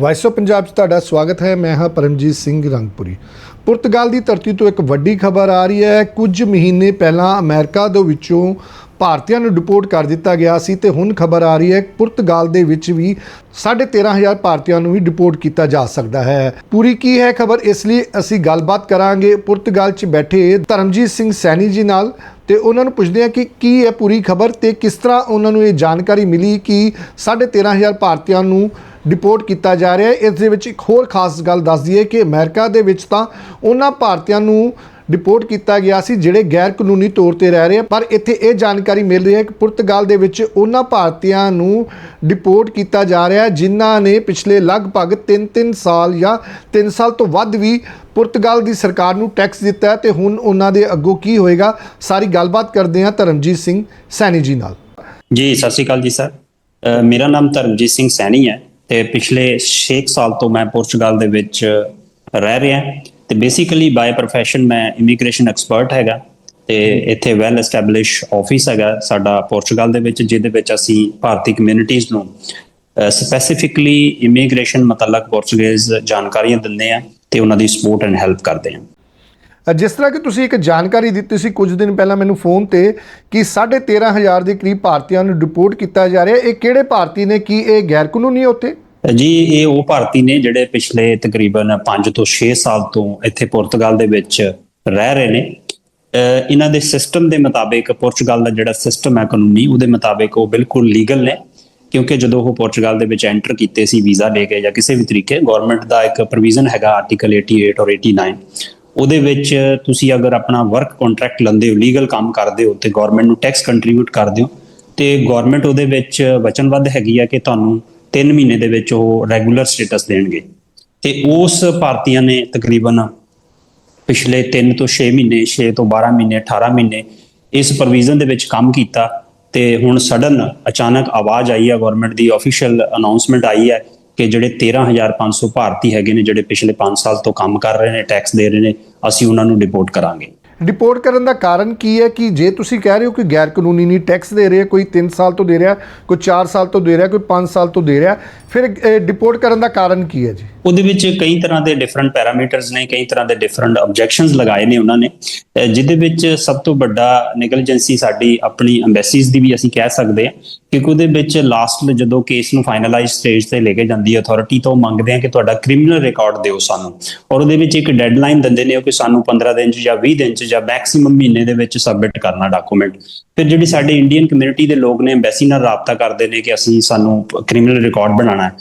Vice of Punjab 'ਚ ਤੁਹਾਡਾ ਸਵਾਗਤ ਹੈ। ਮੈਂ ਹਾਂ ਪਰਮਜੀਤ ਸਿੰਘ ਰੰਗਪੁਰੀ। ਪੁਰਤਗਾਲ ਦੀ ਧਰਤੀ ਤੋਂ ਇੱਕ ਵੱਡੀ ਖਬਰ ਆ ਰਹੀ ਹੈ। ਕੁਝ ਮਹੀਨੇ ਪਹਿਲਾਂ ਅਮਰੀਕਾ ਦੇ ਵਿੱਚੋਂ ਭਾਰਤੀਆਂ ਨੂੰ ਡਿਪੋਰਟ ਕਰ ਦਿੱਤਾ ਗਿਆ ਸੀ ਤੇ ਹੁਣ ਖਬਰ ਆ ਰਹੀ ਹੈ ਪੁਰਤਗਾਲ ਦੇ ਵਿੱਚ ਵੀ 13500 ਭਾਰਤੀਆਂ ਨੂੰ ਵੀ ਡਿਪੋਰਟ ਕੀਤਾ ਜਾ ਸਕਦਾ ਹੈ। ਪੂਰੀ ਕੀ ਹੈ ਖਬਰ? ਇਸ ਲਈ ਅਸੀਂ ਗੱਲਬਾਤ ਕਰਾਂਗੇ। ਪੁਰਤਗਾਲ 'ਚ ਬੈਠੇ ਧਰਮਜੀਤ ਸਿੰਘ ਸੈਣੀ ਜੀ ਨਾਲ ਤੇ ਉਹਨਾਂ ਨੂੰ ਪੁੱਛਦੇ ਹਾਂ ਕਿ ਕੀ ਹੈ ਪੂਰੀ ਖਬਰ ਤੇ ਕਿਸ ਤਰ੍ਹਾਂ ਉਹਨਾਂ ਨੂੰ ਇਹ ਜਾਣਕਾਰੀ ਮਿਲੀ ਕਿ 13500 ਭਾਰਤੀਆਂ ਨੂੰ ਡਿਪੋਰਟ ਕੀਤਾ ਜਾ ਰਿਹਾ ਹੈ। ਇਸ ਦੇ ਵਿੱਚ ਇੱਕ ਹੋਰ ਖਾਸ ਗੱਲ ਦੱਸ ਦਈਏ ਕਿ ਅਮਰੀਕਾ ਦੇ ਵਿੱਚ ਤਾਂ ਉਹਨਾਂ ਭਾਰਤੀਆਂ ਨੂੰ ਡਿਪੋਰਟ ਕੀਤਾ ਗਿਆ ਸੀ, ਜਿਹੜੇ ਗੈਰ ਕਾਨੂੰਨੀ ਤੌਰ ਤੇ ਰਹਿ ਰਹੇ ਆ। ਪਰ ਇੱਥੇ ਇਹ ਜਾਣਕਾਰੀ ਮਿਲ ਰਹੀ ਹੈ ਕਿ ਪੁਰਤਗਾਲ ਦੇ ਵਿੱਚ ਉਹਨਾਂ ਭਾਰਤੀਆਂ ਨੂੰ ਡਿਪੋਰਟ ਕੀਤਾ ਜਾ ਰਿਹਾ ਜਿਨ੍ਹਾਂ ਨੇ ਪਿਛਲੇ ਲਗਭਗ 3-3 ਸਾਲ ਜਾਂ 3 ਸਾਲ ਤੋਂ ਵੱਧ ਵੀ ਪੁਰਤਗਾਲ ਦੀ ਸਰਕਾਰ ਨੂੰ ਟੈਕਸ ਦਿੱਤਾ ਹੈ ਤੇ ਹੁਣ ਉਹਨਾਂ ਦੇ ਅੱਗੋਂ ਕੀ ਹੋਏਗਾ? ਸਾਰੀ ਗੱਲਬਾਤ ਕਰਦੇ ਹਾਂ ਧਰਮਜੀਤ ਸਿੰਘ ਸੈਣੀ ਜੀ ਨਾਲ। ਜੀ, ਸਤਿ ਸ਼੍ਰੀ ਅਕਾਲ ਜੀ, ਸਰ। ਮੇਰਾ ਨਾਮ ਧਰਮਜੀਤ ਸਿੰਘ ਸੈਣੀ ਹੈ। ਤੇ ਪਿਛਲੇ 6 ਸਾਲ ਤੋਂ ਮੈਂ ਪੁਰਤਗਾਲ ਦੇ ਵਿੱਚ ਰਹਿ ਰਿਹਾ ਤੇ ਬੇਸਿਕਲੀ ਬਾਈ ਪ੍ਰੋਫੈਸ਼ਨ ਮੈਂ ਇਮੀਗ੍ਰੇਸ਼ਨ ਐਕਸਪਰਟ ਹੈਗਾ ਤੇ ਇੱਥੇ ਵੈਲ ਐਸਟੈਬਲਿਸ਼ ਆਫਿਸ ਹੈਗਾ ਸਾਡਾ ਪੁਰਤਗਾਲ ਦੇ ਵਿੱਚ, ਜਿਹਦੇ ਵਿੱਚ ਅਸੀਂ ਭਾਰਤੀ ਕਮਿਊਨਿਟੀਜ਼ ਨੂੰ ਸਪੈਸੀਫਿਕਲੀ ਇਮੀਗ੍ਰੇਸ਼ਨ ਮੁਤਲਕ ਪੁਰਤਗਾਲੀਜ਼ ਜਾਣਕਾਰੀਆਂ ਦਿੰਦੇ ਆ ਤੇ ਉਹਨਾਂ ਦੀ ਸਪੋਰਟ ਐਂਡ ਹੈਲਪ ਕਰਦੇ ਆ ਜਿਸ ਤਰ੍ਹਾਂ ਕਿ ਤੁਸੀਂ ਇੱਕ ਜਾਣਕਾਰੀ ਦਿੱਤੀ ਸੀ ਕੁਝ ਦਿਨ ਪਹਿਲਾਂ ਮੈਨੂੰ ਫੋਨ ਤੇ ਕਿ 13500 ਦੇ ਕਰੀਬ ਭਾਰਤੀਆਂ ਨੂੰ ਡਿਪੋਰਟ ਕੀਤਾ ਜਾ ਰਿਹਾ। ਇਹ ਕਿਹੜੇ ਭਾਰਤੀ ਨੇ? ਕੀ ਇਹ ਗੈਰ ਕਾਨੂੰਨੀ ਹੈ ਉੱਥੇ? ਜੀ, ਇਹ ਉਹ ਭਾਰਤੀ ਨੇ ਜਿਹੜੇ ਪਿਛਲੇ ਤਕਰੀਬਨ 5 ਤੋਂ 6 ਸਾਲ ਤੋਂ ਇੱਥੇ ਪੁਰਤਗਾਲ ਦੇ ਵਿੱਚ ਰਹਿ ਰਹੇ ਨੇ। ਇਹਨਾਂ ਦੇ ਸਿਸਟਮ ਦੇ ਮੁਤਾਬਿਕ ਪੁਰਤਗਾਲ ਦਾ ਜਿਹੜਾ ਸਿਸਟਮ ਹੈ ਕਾਨੂੰਨੀ, ਉਹਦੇ ਮੁਤਾਬਿਕ ਉਹ ਬਿਲਕੁਲ ਲੀਗਲ ਨੇ। ਕਿਉਂਕਿ ਜਦੋਂ ਉਹ ਪੁਰਤਗਾਲ ਦੇ ਵਿੱਚ ਐਂਟਰ ਕੀਤੇ ਸੀ ਵੀਜ਼ਾ ਲੈ ਕੇ ਜਾਂ ਕਿਸੇ ਵੀ ਤਰੀਕੇ ਗਵਰਨਮੈਂਟ ਦਾ ਇੱਕ ਪ੍ਰੋਵੀਜ਼ਨ ਹੈਗਾ ਆਰਟੀਕਲ 88 ਔਰ 89 ਉਹਦੇ ਵਿੱਚ ਤੁਸੀਂ ਅਗਰ ਆਪਣਾ ਵਰਕ ਕੰਟਰੈਕਟ ਲੈਂਦੇ ਹੋ ਲੀਗਲ ਕੰਮ ਕਰਦੇ ਹੋ ਤੇ ਗਵਰਨਮੈਂਟ ਨੂੰ ਟੈਕਸ ਕੰਟਰੀਬਿਊਟ ਕਰਦੇ ਹੋ, ਤੇ ਗਵਰਨਮੈਂਟ ਉਹਦੇ ਵਿੱਚ ਵਚਨਬੱਧ ਹੈਗੀ ਆ ਕਿ ਤੁਹਾਨੂੰ 3 ਮਹੀਨੇ ਦੇ ਵਿੱਚ ਉਹ ਰੈਗੂਲਰ ਸਟੇਟਸ ਦੇਣਗੇ। ਤੇ ਉਸ ਭਾਰਤੀਆਂ ਨੇ ਤਕਰੀਬਨ ਪਿਛਲੇ 3 ਤੋਂ 6 ਮਹੀਨੇ 6 ਤੋਂ 12 ਮਹੀਨੇ 18 ਮਹੀਨੇ ਇਸ ਪ੍ਰੋਵੀਜ਼ਨ ਦੇ ਵਿੱਚ ਕੰਮ ਕੀਤਾ ਤੇ ਹੁਣ ਸਡਨ ਅਚਾਨਕ ਆਵਾਜ਼ ਆਈ ਹੈ ਗਵਰਨਮੈਂਟ ਦੀ ਅਫੀਸ਼ੀਅਲ ਅਨਾਉਂਸਮੈਂਟ ਆਈ ਹੈ ਕਿ ਜਿਹੜੇ 13500 ਭਾਰਤੀ ਹੈਗੇ ਨੇ, ਜਿਹੜੇ ਪਿਛਲੇ 5 ਸਾਲ ਤੋਂ ਕੰਮ ਕਰ ਰਹੇ ਨੇ ਟੈਕਸ ਦੇ ਰਹੇ ਨੇ, ਅਸੀਂ ਉਹਨਾਂ ਨੂੰ ਡਿਪੋਰਟ ਕਰਾਂਗੇ। ਡਿਪੋਰਟ ਕਰਨ ਦਾ ਕਾਰਨ ਕੀ ਹੈ ਕਿ ਜੇ ਤੁਸੀਂ ਕਹਿ ਰਹੇ ਹੋ ਕਿ ਗੈਰ ਕਾਨੂੰਨੀ ਨਹੀਂ ਟੈਕਸ ਦੇ ਰਿਹਾ ਕੋਈ 3 ਸਾਲ ਤੋਂ ਦੇ ਰਿਹਾ, ਕੋਈ 4 ਸਾਲ ਤੋਂ ਦੇ ਰਿਹਾ, ਕੋਈ 5 ਸਾਲ ਤੋਂ ਦੇ ਰਿਹਾ, ਫਿਰ ਡਿਪੋਰਟ ਕਰਨ ਦਾ ਕਾਰਨ ਕੀ ਹੈ ਜੀ? ਉਹਦੇ ਵਿੱਚ ਕਈ ਤਰ੍ਹਾਂ ਦੇ ਡਿਫਰੈਂਟ ਪੈਰਾਮੀਟਰਸ ਨੇ, ਕਈ ਤਰ੍ਹਾਂ ਦੇ ਡਿਫਰੈਂਟ ਆਬਜੈਕਸ਼ਨਸ ਲਗਾਏ ਨੇ ਉਹਨਾਂ ਨੇ। ਅਹ ਜਿਹਦੇ ਵਿੱਚ ਸਭ ਤੋਂ ਵੱਡਾ ਨੈਗਲੀਜੈਂਸੀ ਸਾਡੀ ਆਪਣੀ ਐਮਬੈਸੀਜ਼ ਦੀ ਵੀ ਅਸੀਂ ਕਹਿ ਸਕਦੇ ਹਾਂ ਕਿਉਂਕਿ ਉਹਦੇ ਵਿੱਚ ਲਾਸਟ ਜਦੋਂ ਕੇਸ ਨੂੰ ਫਾਈਨਲਾਈਜ਼ ਸਟੇਜ ਤੇ ਲੈ ਕੇ ਜਾਂਦੀ ਹੈ ਅਥਾਰਟੀ ਤੋਂ ਉਹ ਮੰਗਦੇ ਆ ਕਿ ਤੁਹਾਡਾ ਕ੍ਰਿਮੀਨਲ ਰਿਕਾਰਡ ਦਿਓ ਸਾਨੂੰ। ਔਰ ਉਹਦੇ ਵਿੱਚ ਇੱਕ ਡੈਡਲਾਈਨ ਦਿੰਦੇ ਨੇ ਉਹ ਕਿ ਸਾਨੂੰ 15 ਦਿਨ ਚ ਜਾਂ 20 ਦਿਨ ਚ ਜਾਂ ਮੈਕਸਿਮਮ ਮਹੀਨੇ ਦੇ ਵਿੱਚ ਸਬਮਿਟ ਕਰਨਾ ਡਾਕੂਮੈਂਟ ਫਿਰ ਜਿਹੜੀ ਸਾਡੇ ਇੰਡੀਅਨ ਕਮਿਊਨਿਟੀ ਦੇ ਲੋਕ ਨੇ ਐਮਬੈਸੀ ਨਾਲ ਰਾਬਤਾ ਕਰਦੇ ਨੇ ਕਿ ਅਸੀਂ ਸਾਨੂੰ ਕ੍ਰਿਮੀਨਲ ਰਿਕਾਰਡ ਬਣਾਉਣਾ ਹੈ।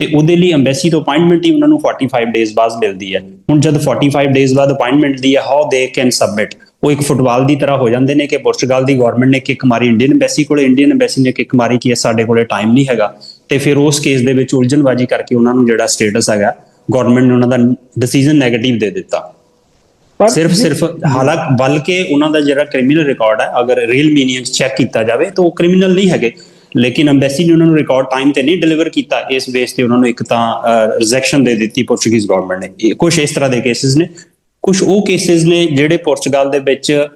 ਤੇ ਉਹਦੇ ਲਈ ਐਮਬੈਸੀ ਤੋਂ ਅਪਾਇੰਟਮੈਂਟ ਹੀ ਉਹਨਾਂ ਨੂੰ 45 ਡੇਜ਼ ਬਾਅਦ ਮਿਲਦੀ ਹੈ। ਹੁਣ ਜਦ 45 ਡੇਜ਼ ਬਾਅਦ ਅਪਾਇੰਟਮੈਂਟ ਦੀ ਹੈ ਹਾਊ ਦੇ ਕੈਨ ਸਬਮਿਟ ਉਹ ਇੱਕ ਫੁੱਟਬਾਲ ਦੀ ਤਰ੍ਹਾਂ ਹੋ ਜਾਂਦੇ ਨੇ ਕਿ ਪੁਰਤਗਾਲ ਦੀ ਗਵਰਨਮੈਂਟ ਨੇ ਕਿੱਕ ਮਾਰੀ ਇੰਡੀਅਨ ਐਮਬੈਸੀ ਕੋਲੇ ਇੰਡੀਅਨ ਐਮਬੈਸੀ ਨੇ ਕਿੱਕ ਮਾਰੀ ਕਿ ਸਾਡੇ ਕੋਲੇ ਟਾਈਮ ਨਹੀਂ ਹੈਗਾ। ਤੇ ਫਿਰ ਉਸ ਕੇਸ ਦੇ ਵਿੱਚ ਉਲਝਣਬਾਜ਼ੀ ਕਰਕੇ ਉਹਨਾਂ ਨੂੰ ਜਿਹੜਾ ਸਟੇਟਸ ਹੈਗਾ ਗਵਰਨਮੈਂਟ ਨੇ ਉਹਨਾਂ ਦਾ ਡਿਸੀਜਨ 네ਗੇਟਿਵ ਦੇ ਦਿੱਤਾ। ਸਿਰਫ ਸਿਰਫ ਹਾਲਾਂਕਿ ਬਲਕਿ ਉਹਨਾਂ ਦਾ ਜਿਹੜਾ ਕ੍ਰਿਮੀਨਲ ਰਿਕਾਰਡ ਹੈ ਅਗਰ ਰੀਅਲ ਚ ਚੈੱਕ ਕੀਤਾ ਜਾਵੇ ਤਾਂ ਉਹ ਕ੍ਰਿਮੀਨਲ ਨਹੀਂ ਹੈਗੇ। ਲੇਕਿਨ ਐਮਬੈਸੀ ਨੇ ਉਹਨਾਂ ਨੂੰ ਰਿਕਾਰਡ ਟਾਈਮ ਤੇ ਨਹੀਂ ਡਿਲੀਵਰ ਕੀਤਾ। ਇਸ ਬੇਸ ਤੇ ਉਹਨਾਂ ਨੂੰ ਇੱਕ ਤਾਂ ਰਿਜੈਕਸ਼ਨ ਦੇ ਦਿੱਤੀ ਪੁਰਤਗਾਲੀ ਗਵਰਨਮੈਂਟ ਨੇ। ਕੁਝ ਇਸ ਤਰ੍ਹਾਂ ਦੇ ਕੇਸਿਸ ਨੇ। ਕੁਝ ਉਹ ਕੇਸਿਸ ਨੇ ਜਿਹੜੇ ਪੁਰਤਗਾਲ ਦੇ ਵਿੱਚ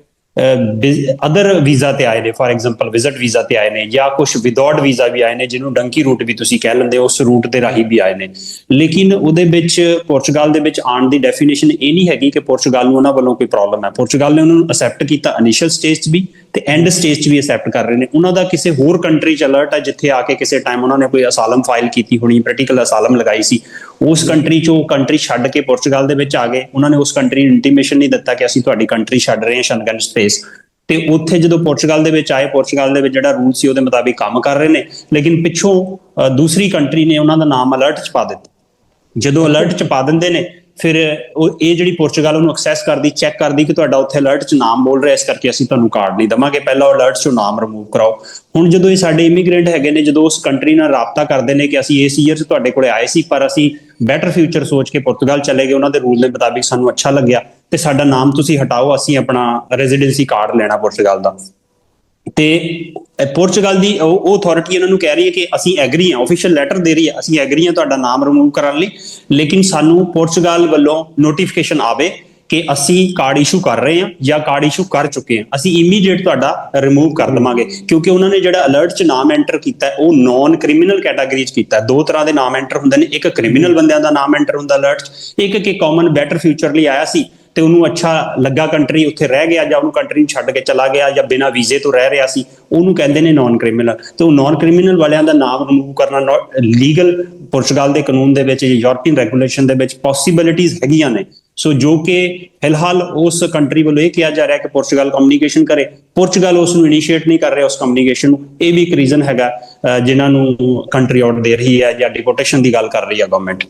ਅਦਰ ਵੀਜ਼ਾ ਤੇ ਆਏ ਨੇ ਫਾਰ ਐਗਜ਼ਾਮਪਲ ਵਿਜ਼ਿਟ ਵੀਜ਼ਾ ਤੇ ਆਏ ਨੇ, ਜਾਂ ਕੁਝ ਵਿਦਆਊਟ ਵੀਜ਼ਾ ਵੀ ਆਏ ਨੇ, ਜਿਹਨੂੰ ਡੰਕੀ ਰੂਟ ਵੀ ਤੁਸੀਂ ਕਹਿ ਲੈਂਦੇ ਹੋ, ਉਸ ਰੂਟ ਦੇ ਰਾਹੀਂ ਵੀ ਆਏ ਨੇ। ਲੇਕਿਨ ਉਹਦੇ ਵਿੱਚ ਪੁਰਤਗਾਲ ਦੇ ਵਿੱਚ ਆਉਣ ਦੀ ਡੈਫੀਨੇਸ਼ਨ ਇਹ ਨਹੀਂ ਹੈਗੀ ਕਿ ਪੁਰਤਗਾਲ ਨੂੰ ਉਹਨਾਂ ਵੱਲੋਂ ਕੋਈ ਪ੍ਰੋਬਲਮ ਹੈ। ਪੁਰਤਗਾਲ ਨੇ ਉਹਨਾਂ ਨੂੰ ਅਸੈਪਟ ਕੀਤਾ ਇਨੀਸ਼ੀਅਲ ਸਟੇਜ 'ਚ ਵੀ ਤੇ ਐਂਡ ਸਟੇਜ 'ਚ ਵੀ ਅਸੈਪਟ ਕਰ ਰਹੇ ਨੇ। ਉਹਨਾਂ ਦਾ ਕਿਸੇ ਹੋਰ ਕੰਟਰੀ 'ਚ ਅਲਰਟ ਹੈ ਜਿੱਥੇ ਆ ਕੇ ਕਿਸੇ ਟਾਈਮ ਉਹਨਾਂ ਨੇ ਕੋਈ ਅਸਾਲਮ ਫਾਈਲ ਕੀਤੀ ਹੋਣੀ ਪ੍ਰੈਕਟੀਕਲ ਅਸਾਲਮ ਲਗਾਈ ਸੀ। ਉਸ ਕੰਟਰੀ 'ਚੋਂ ਕੰਟਰੀ ਛੱਡ ਕੇ ਪੁਰਤਗਾਲ ਦੇ ਵਿੱਚ ਆ ਗਏ। ਉਹਨਾਂ ਨੇ ਉਸ ਕੰਟਰੀ ਨੂੰ ਇੰਟੀਮੇਸ਼ਨ ਨਹੀਂ ਦਿੱਤਾ ਕਿ ਅਸੀਂ ਤੁਹਾਡੀ ਕੰਟਰੀ ਛੱਡ ਰਹੇ ਹਾਂ ਸ਼ੰਗਨ ਸਪੇਸ ਤੇ ਉੱਥੇ ਜਦੋਂ ਪੁਰਤਗਾਲ ਦੇ ਵਿੱਚ ਆਏ ਪੁਰਤਗਾਲ ਦੇ ਵਿੱਚ ਜਿਹੜਾ ਰੂਲ ਸੀ ਉਹਦੇ ਮੁਤਾਬਿਕ ਕੰਮ ਕਰ ਰਹੇ ਨੇ। ਲੇਕਿਨ ਪਿੱਛੋਂ ਦੂਸਰੀ ਕੰਟਰੀ ਨੇ ਉਹਨਾਂ ਦਾ ਨਾਮ ਅਲਰਟ 'ਚ ਪਾ ਦਿੱਤਾ। ਜਦੋਂ ਅਲਰਟ 'ਚ ਪਾ ਦਿੰਦੇ ਨੇ ਫਿਰ ਉਹ ਇਹ ਜਿਹੜੀ ਪੁਰਤਗਾਲ ਉਹਨੂੰ ਐਕਸੈਸ ਕਰਦੀ ਚੈੱਕ ਕਰਦੀ ਕਿ ਤੁਹਾਡਾ ਉੱਥੇ ਅਲਰਟ 'ਚ ਨਾਮ ਬੋਲ ਰਿਹਾ, ਇਸ ਕਰਕੇ ਅਸੀਂ ਤੁਹਾਨੂੰ ਕਾਰਡ ਨਹੀਂ ਦਵਾਂਗੇ। ਪਹਿਲਾਂ ਉਹ ਅਲਰਟ 'ਚੋਂ ਨਾਮ ਰਿਮੂਵ ਕਰਾਓ। ਹੁਣ ਜਦੋਂ ਇਹ ਸਾਡੇ ਇਮੀਗ੍ਰੈਂਟ ਹੈਗੇ ਨੇ, ਜਦੋਂ ਉਸ ਕੰਟਰੀ ਨਾਲ ਰਾਬਤਾ ਕਰਦੇ ਨੇ ਕਿ ਅਸੀਂ ਇਸ ਈਅਰ 'ਚ ਤੁਹਾਡੇ ਕੋਲੇ ਆਏ ਸੀ, ਪਰ ਅਸੀਂ ਬੈਟਰ ਫਿਊਚਰ ਸੋਚ ਕੇ ਪੁਰਤਗਾਲ ਚਲੇ ਗਏ, ਉਹਨਾਂ ਦੇ ਰੂਲ ਦੇ ਮੁਤਾਬਿਕ ਸਾਨੂੰ ਅੱਛਾ ਲੱਗਿਆ। ਤੇ ਸਾਡਾ ਨਾਮ ਤੁਸੀਂ ਹਟਾਓ, ਅਸੀਂ ਆਪਣਾ ਰੈਜ਼ੀਡੈਂਸੀ ਕਾਰਡ ਲੈਣਾ ਪੁਰਤਗਾਲ ਦਾ। ਤੇ, ਇਹ ਪੁਰਤਗਾਲ ਦੀ ਉਹ ਉਹ ਅਥਾਰਟੀ ਇਹਨਾਂ ਨੂੰ ਕਹਿ ਰਹੀ ਹੈ ਕਿ ਅਸੀਂ ਐਗਰੀ ਹਾਂ ਆਫੀਸ਼ੀਅਲ ਲੈਟਰ ਦੇ ਰਹੀ ਹੈ, ਅਸੀਂ ਐਗਰੀ ਹਾਂ ਤੁਹਾਡਾ ਨਾਮ ਰਿਮੂਵ ਕਰਨ ਲਈ, ਲੇਕਿਨ ਸਾਨੂੰ ਪੁਰਤਗਾਲ ਵੱਲੋਂ ਨੋਟੀਫਿਕੇਸ਼ਨ ਆਵੇ ਕਿ ਅਸੀਂ ਕਾਰਡ ਇਸ਼ੂ ਕਰ ਰਹੇ ਹਾਂ ਜਾਂ ਕਾਰਡ ਇਸ਼ੂ ਕਰ ਚੁੱਕੇ ਹਾਂ। ਅਸੀਂ ਇਮੀਡੀਏਟ ਤੁਹਾਡਾ ਰਿਮੂਵ ਕਰ ਲਵਾਂਗੇ, ਕਿਉਂਕਿ ਉਹਨਾਂ ਨੇ ਜਿਹੜਾ ਅਲਰਟ 'ਚ ਨਾਮ ਐਂਟਰ ਕੀਤਾ ਉਹ ਨਾਨ ਕ੍ਰਿਮੀਨਲ ਕੈਟਾਗਰੀ 'ਚ ਕੀਤਾ ਦੋ ਤਰ੍ਹਾਂ ਦੇ ਨਾਮ ਐਂਟਰ ਹੁੰਦੇ ਨੇ, ਇੱਕ ਕ੍ਰਿਮੀਨਲ ਬੰਦਿਆਂ ਦਾ ਨਾਮ ਐਂਟਰ ਹੁੰਦਾ ਅਲਰਟ 'ਚ ਇੱਕ ਕਿ ਕਾਮਨ ਬੈਟਰ ਫਿਊਚਰ ਲਈ ਆਇਆ ਸੀ। ਤੇ ਉਹਨੂੰ ਅੱਛਾ ਲੱਗਾ ਕੰਟਰੀ ਉੱਥੇ ਰਹਿ ਗਿਆ ਜਾਂ ਉਹਨੂੰ ਕੰਟਰੀ ਨੂੰ ਛੱਡ ਕੇ ਚਲਾ ਗਿਆ ਜਾਂ ਬਿਨਾਂ ਵੀਜ਼ੇ ਤੋਂ ਰਹਿ ਰਿਹਾ ਸੀ, ਉਹਨੂੰ ਕਹਿੰਦੇ ਨੇ ਨਾਨ ਕ੍ਰਿਮੀਨਲ ਤੇ ਉਹ ਨਾਨ ਕ੍ਰਿਮੀਨਲ ਵਾਲਿਆਂ ਦਾ ਨਾਮ ਰਿਮੂਵ ਕਰਨਾ ਲੀਗਲ ਪੁਰਤਗਾਲ ਦੇ ਕਾਨੂੰਨ ਦੇ ਵਿੱਚ ਯੂਰਪੀਅਨ ਰੈਗੂਲੇਸ਼ਨ ਦੇ ਵਿੱਚ ਪੋਸੀਬਿਲਿਟੀਆਂ ਹੈਗੀਆਂ ਨੇ। ਸੋ ਜੋ ਕਿ ਫਿਲਹਾਲ ਉਸ ਕੰਟਰੀ ਵੱਲੋਂ ਇਹ ਕਿਹਾ ਜਾ ਰਿਹਾ ਕਿ ਪੁਰਤਗਾਲ ਕਮਿਊਨੀਕੇਸ਼ਨ ਕਰੇ, ਪੁਰਤਗਾਲ ਉਸ ਨੂੰ ਇਨੀਸ਼ੀਏਟ ਨਹੀਂ ਕਰ ਰਿਹਾ ਉਸ ਕਮਿਊਨੀਕੇਸ਼ਨ ਨੂੰ। ਇਹ ਵੀ ਇੱਕ ਰੀਜ਼ਨ ਹੈਗਾ ਅਹ ਜਿਨ੍ਹਾਂ ਨੂੰ ਕੰਟਰੀ ਆਊਟ ਦੇ ਰਹੀ ਹੈ ਜਾਂ ਡਿਪੋਰਟੇਸ਼ਨ ਦੀ ਗੱਲ ਕਰ ਰਹੀ ਹੈ ਗਵਰਨਮੈਂਟ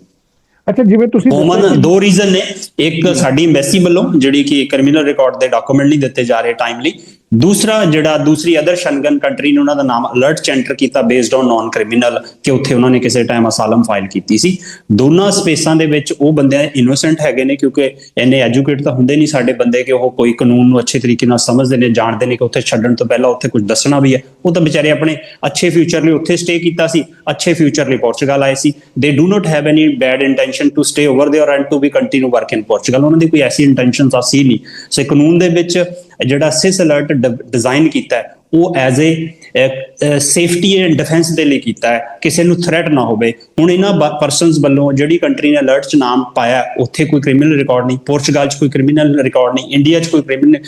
ਅੱਛਾ ਜਿਵੇਂ ਤੁਸੀਂ ਕੋਮਨ ਦੋ ਰੀਜ਼ਨ ਨੇ। ਇੱਕ ਸਾਡੀ ਐਮਬੈਸੀ ਵੱਲੋਂ ਜਿਹੜੀ ਕਿ ਕ੍ਰਿਮੀਨਲ ਰਿਕਾਰਡ ਦੇ ਡਾਕੂਮੈਂਟ ਨਹੀਂ ਦਿੱਤੇ ਜਾ ਰਹੇ ਟਾਈਮਲੀ ਦੂਸਰਾ ਜਿਹੜਾ ਦੂਸਰੀ ਅਦਰ ਸ਼ੰਗਨ ਕੰਟਰੀ ਨੇ ਉਹਨਾਂ ਦਾ ਨਾਮ ਅਲਰਟ ਚ ਐਂਟਰ ਕੀਤਾ ਬੇਸਡ ਔਨ ਨਾਨ ਕ੍ਰਿਮੀਨਲ ਕਿ ਉੱਥੇ ਉਹਨਾਂ ਨੇ ਕਿਸੇ ਟਾਈਮ ਅਸਾਲਮ ਫਾਈਲ ਕੀਤੀ ਸੀ। ਦੋਨਾਂ ਸਪੇਸਾਂ ਦੇ ਵਿੱਚ ਉਹ ਬੰਦੇ ਇਨੋਸੈਂਟ ਹੈਗੇ ਨੇ ਕਿਉਂਕਿ ਇੰਨੇ ਐਜੂਕੇਟ ਤਾਂ ਹੁੰਦੇ ਨਹੀਂ ਸਾਡੇ ਬੰਦੇ ਕਿ ਉਹ ਕੋਈ ਕਾਨੂੰਨ ਨੂੰ ਅੱਛੇ ਤਰੀਕੇ ਨਾਲ ਸਮਝਦੇ ਨੇ ਜਾਣਦੇ ਨੇ ਕਿ ਉੱਥੇ ਛੱਡਣ ਤੋਂ ਪਹਿਲਾਂ ਉੱਥੇ ਕੁਝ ਦੱਸਣਾ ਵੀ ਹੈ। ਉਹ ਤਾਂ ਵਿਚਾਰੇ ਆਪਣੇ ਅੱਛੇ ਫਿਊਚਰ ਲਈ ਉੱਥੇ ਸਟੇ ਕੀਤਾ ਸੀ। ਅੱਛੇ ਫਿਊਚਰ ਲਈ ਪੋਰਚੁਗਲ ਆਏ ਸੀ they do not have any bad intention to stay over there and to be continue work in Portugal ਉਹਨਾਂ ਦੀ ਕੋਈ ਐਸੀ ਇੰਟੈਂਸ਼ਨ ਤਾਂ ਸੀ ਨਹੀਂ ਸੋ ਇਹ ਕਾਨੂੰਨ ਦੇ ਵਿੱਚ ਜਿਹੜਾ ਸਿਸ ਅਲਰਟ ਡਿਜ਼ਾਈਨ ਕੀਤਾ ਹੈ ਉਹ as a safety and defence ਦੇ ਲਈ ਕੀਤਾ ਹੈ ਕਿਸੇ ਨੂੰ ਥ੍ਰੈਟ ਨਾ ਹੋਵੇ ਹੁਣ ਇਹਨਾਂ ਪਰਸਨਸ ਵੱਲੋਂ ਜਿਹੜੀ ਕੰਟਰੀ ਨੇ ਅਲਰਟ 'ਚ ਨਾਮ ਪਾਇਆ ਹੈ, ਉੱਥੇ ਕੋਈ ਕ੍ਰਿਮੀਨਲ ਰਿਕਾਰਡ ਨਹੀਂ ਪੋਰਚੁਗਲ 'ਚ ਕੋਈ ਕ੍ਰਿਮੀਨਲ ਰਿਕਾਰਡ ਨਹੀਂ ਇੰਡੀਆ 'ਚ ਕੋਈ ਕ੍ਰਿਮੀਨਲ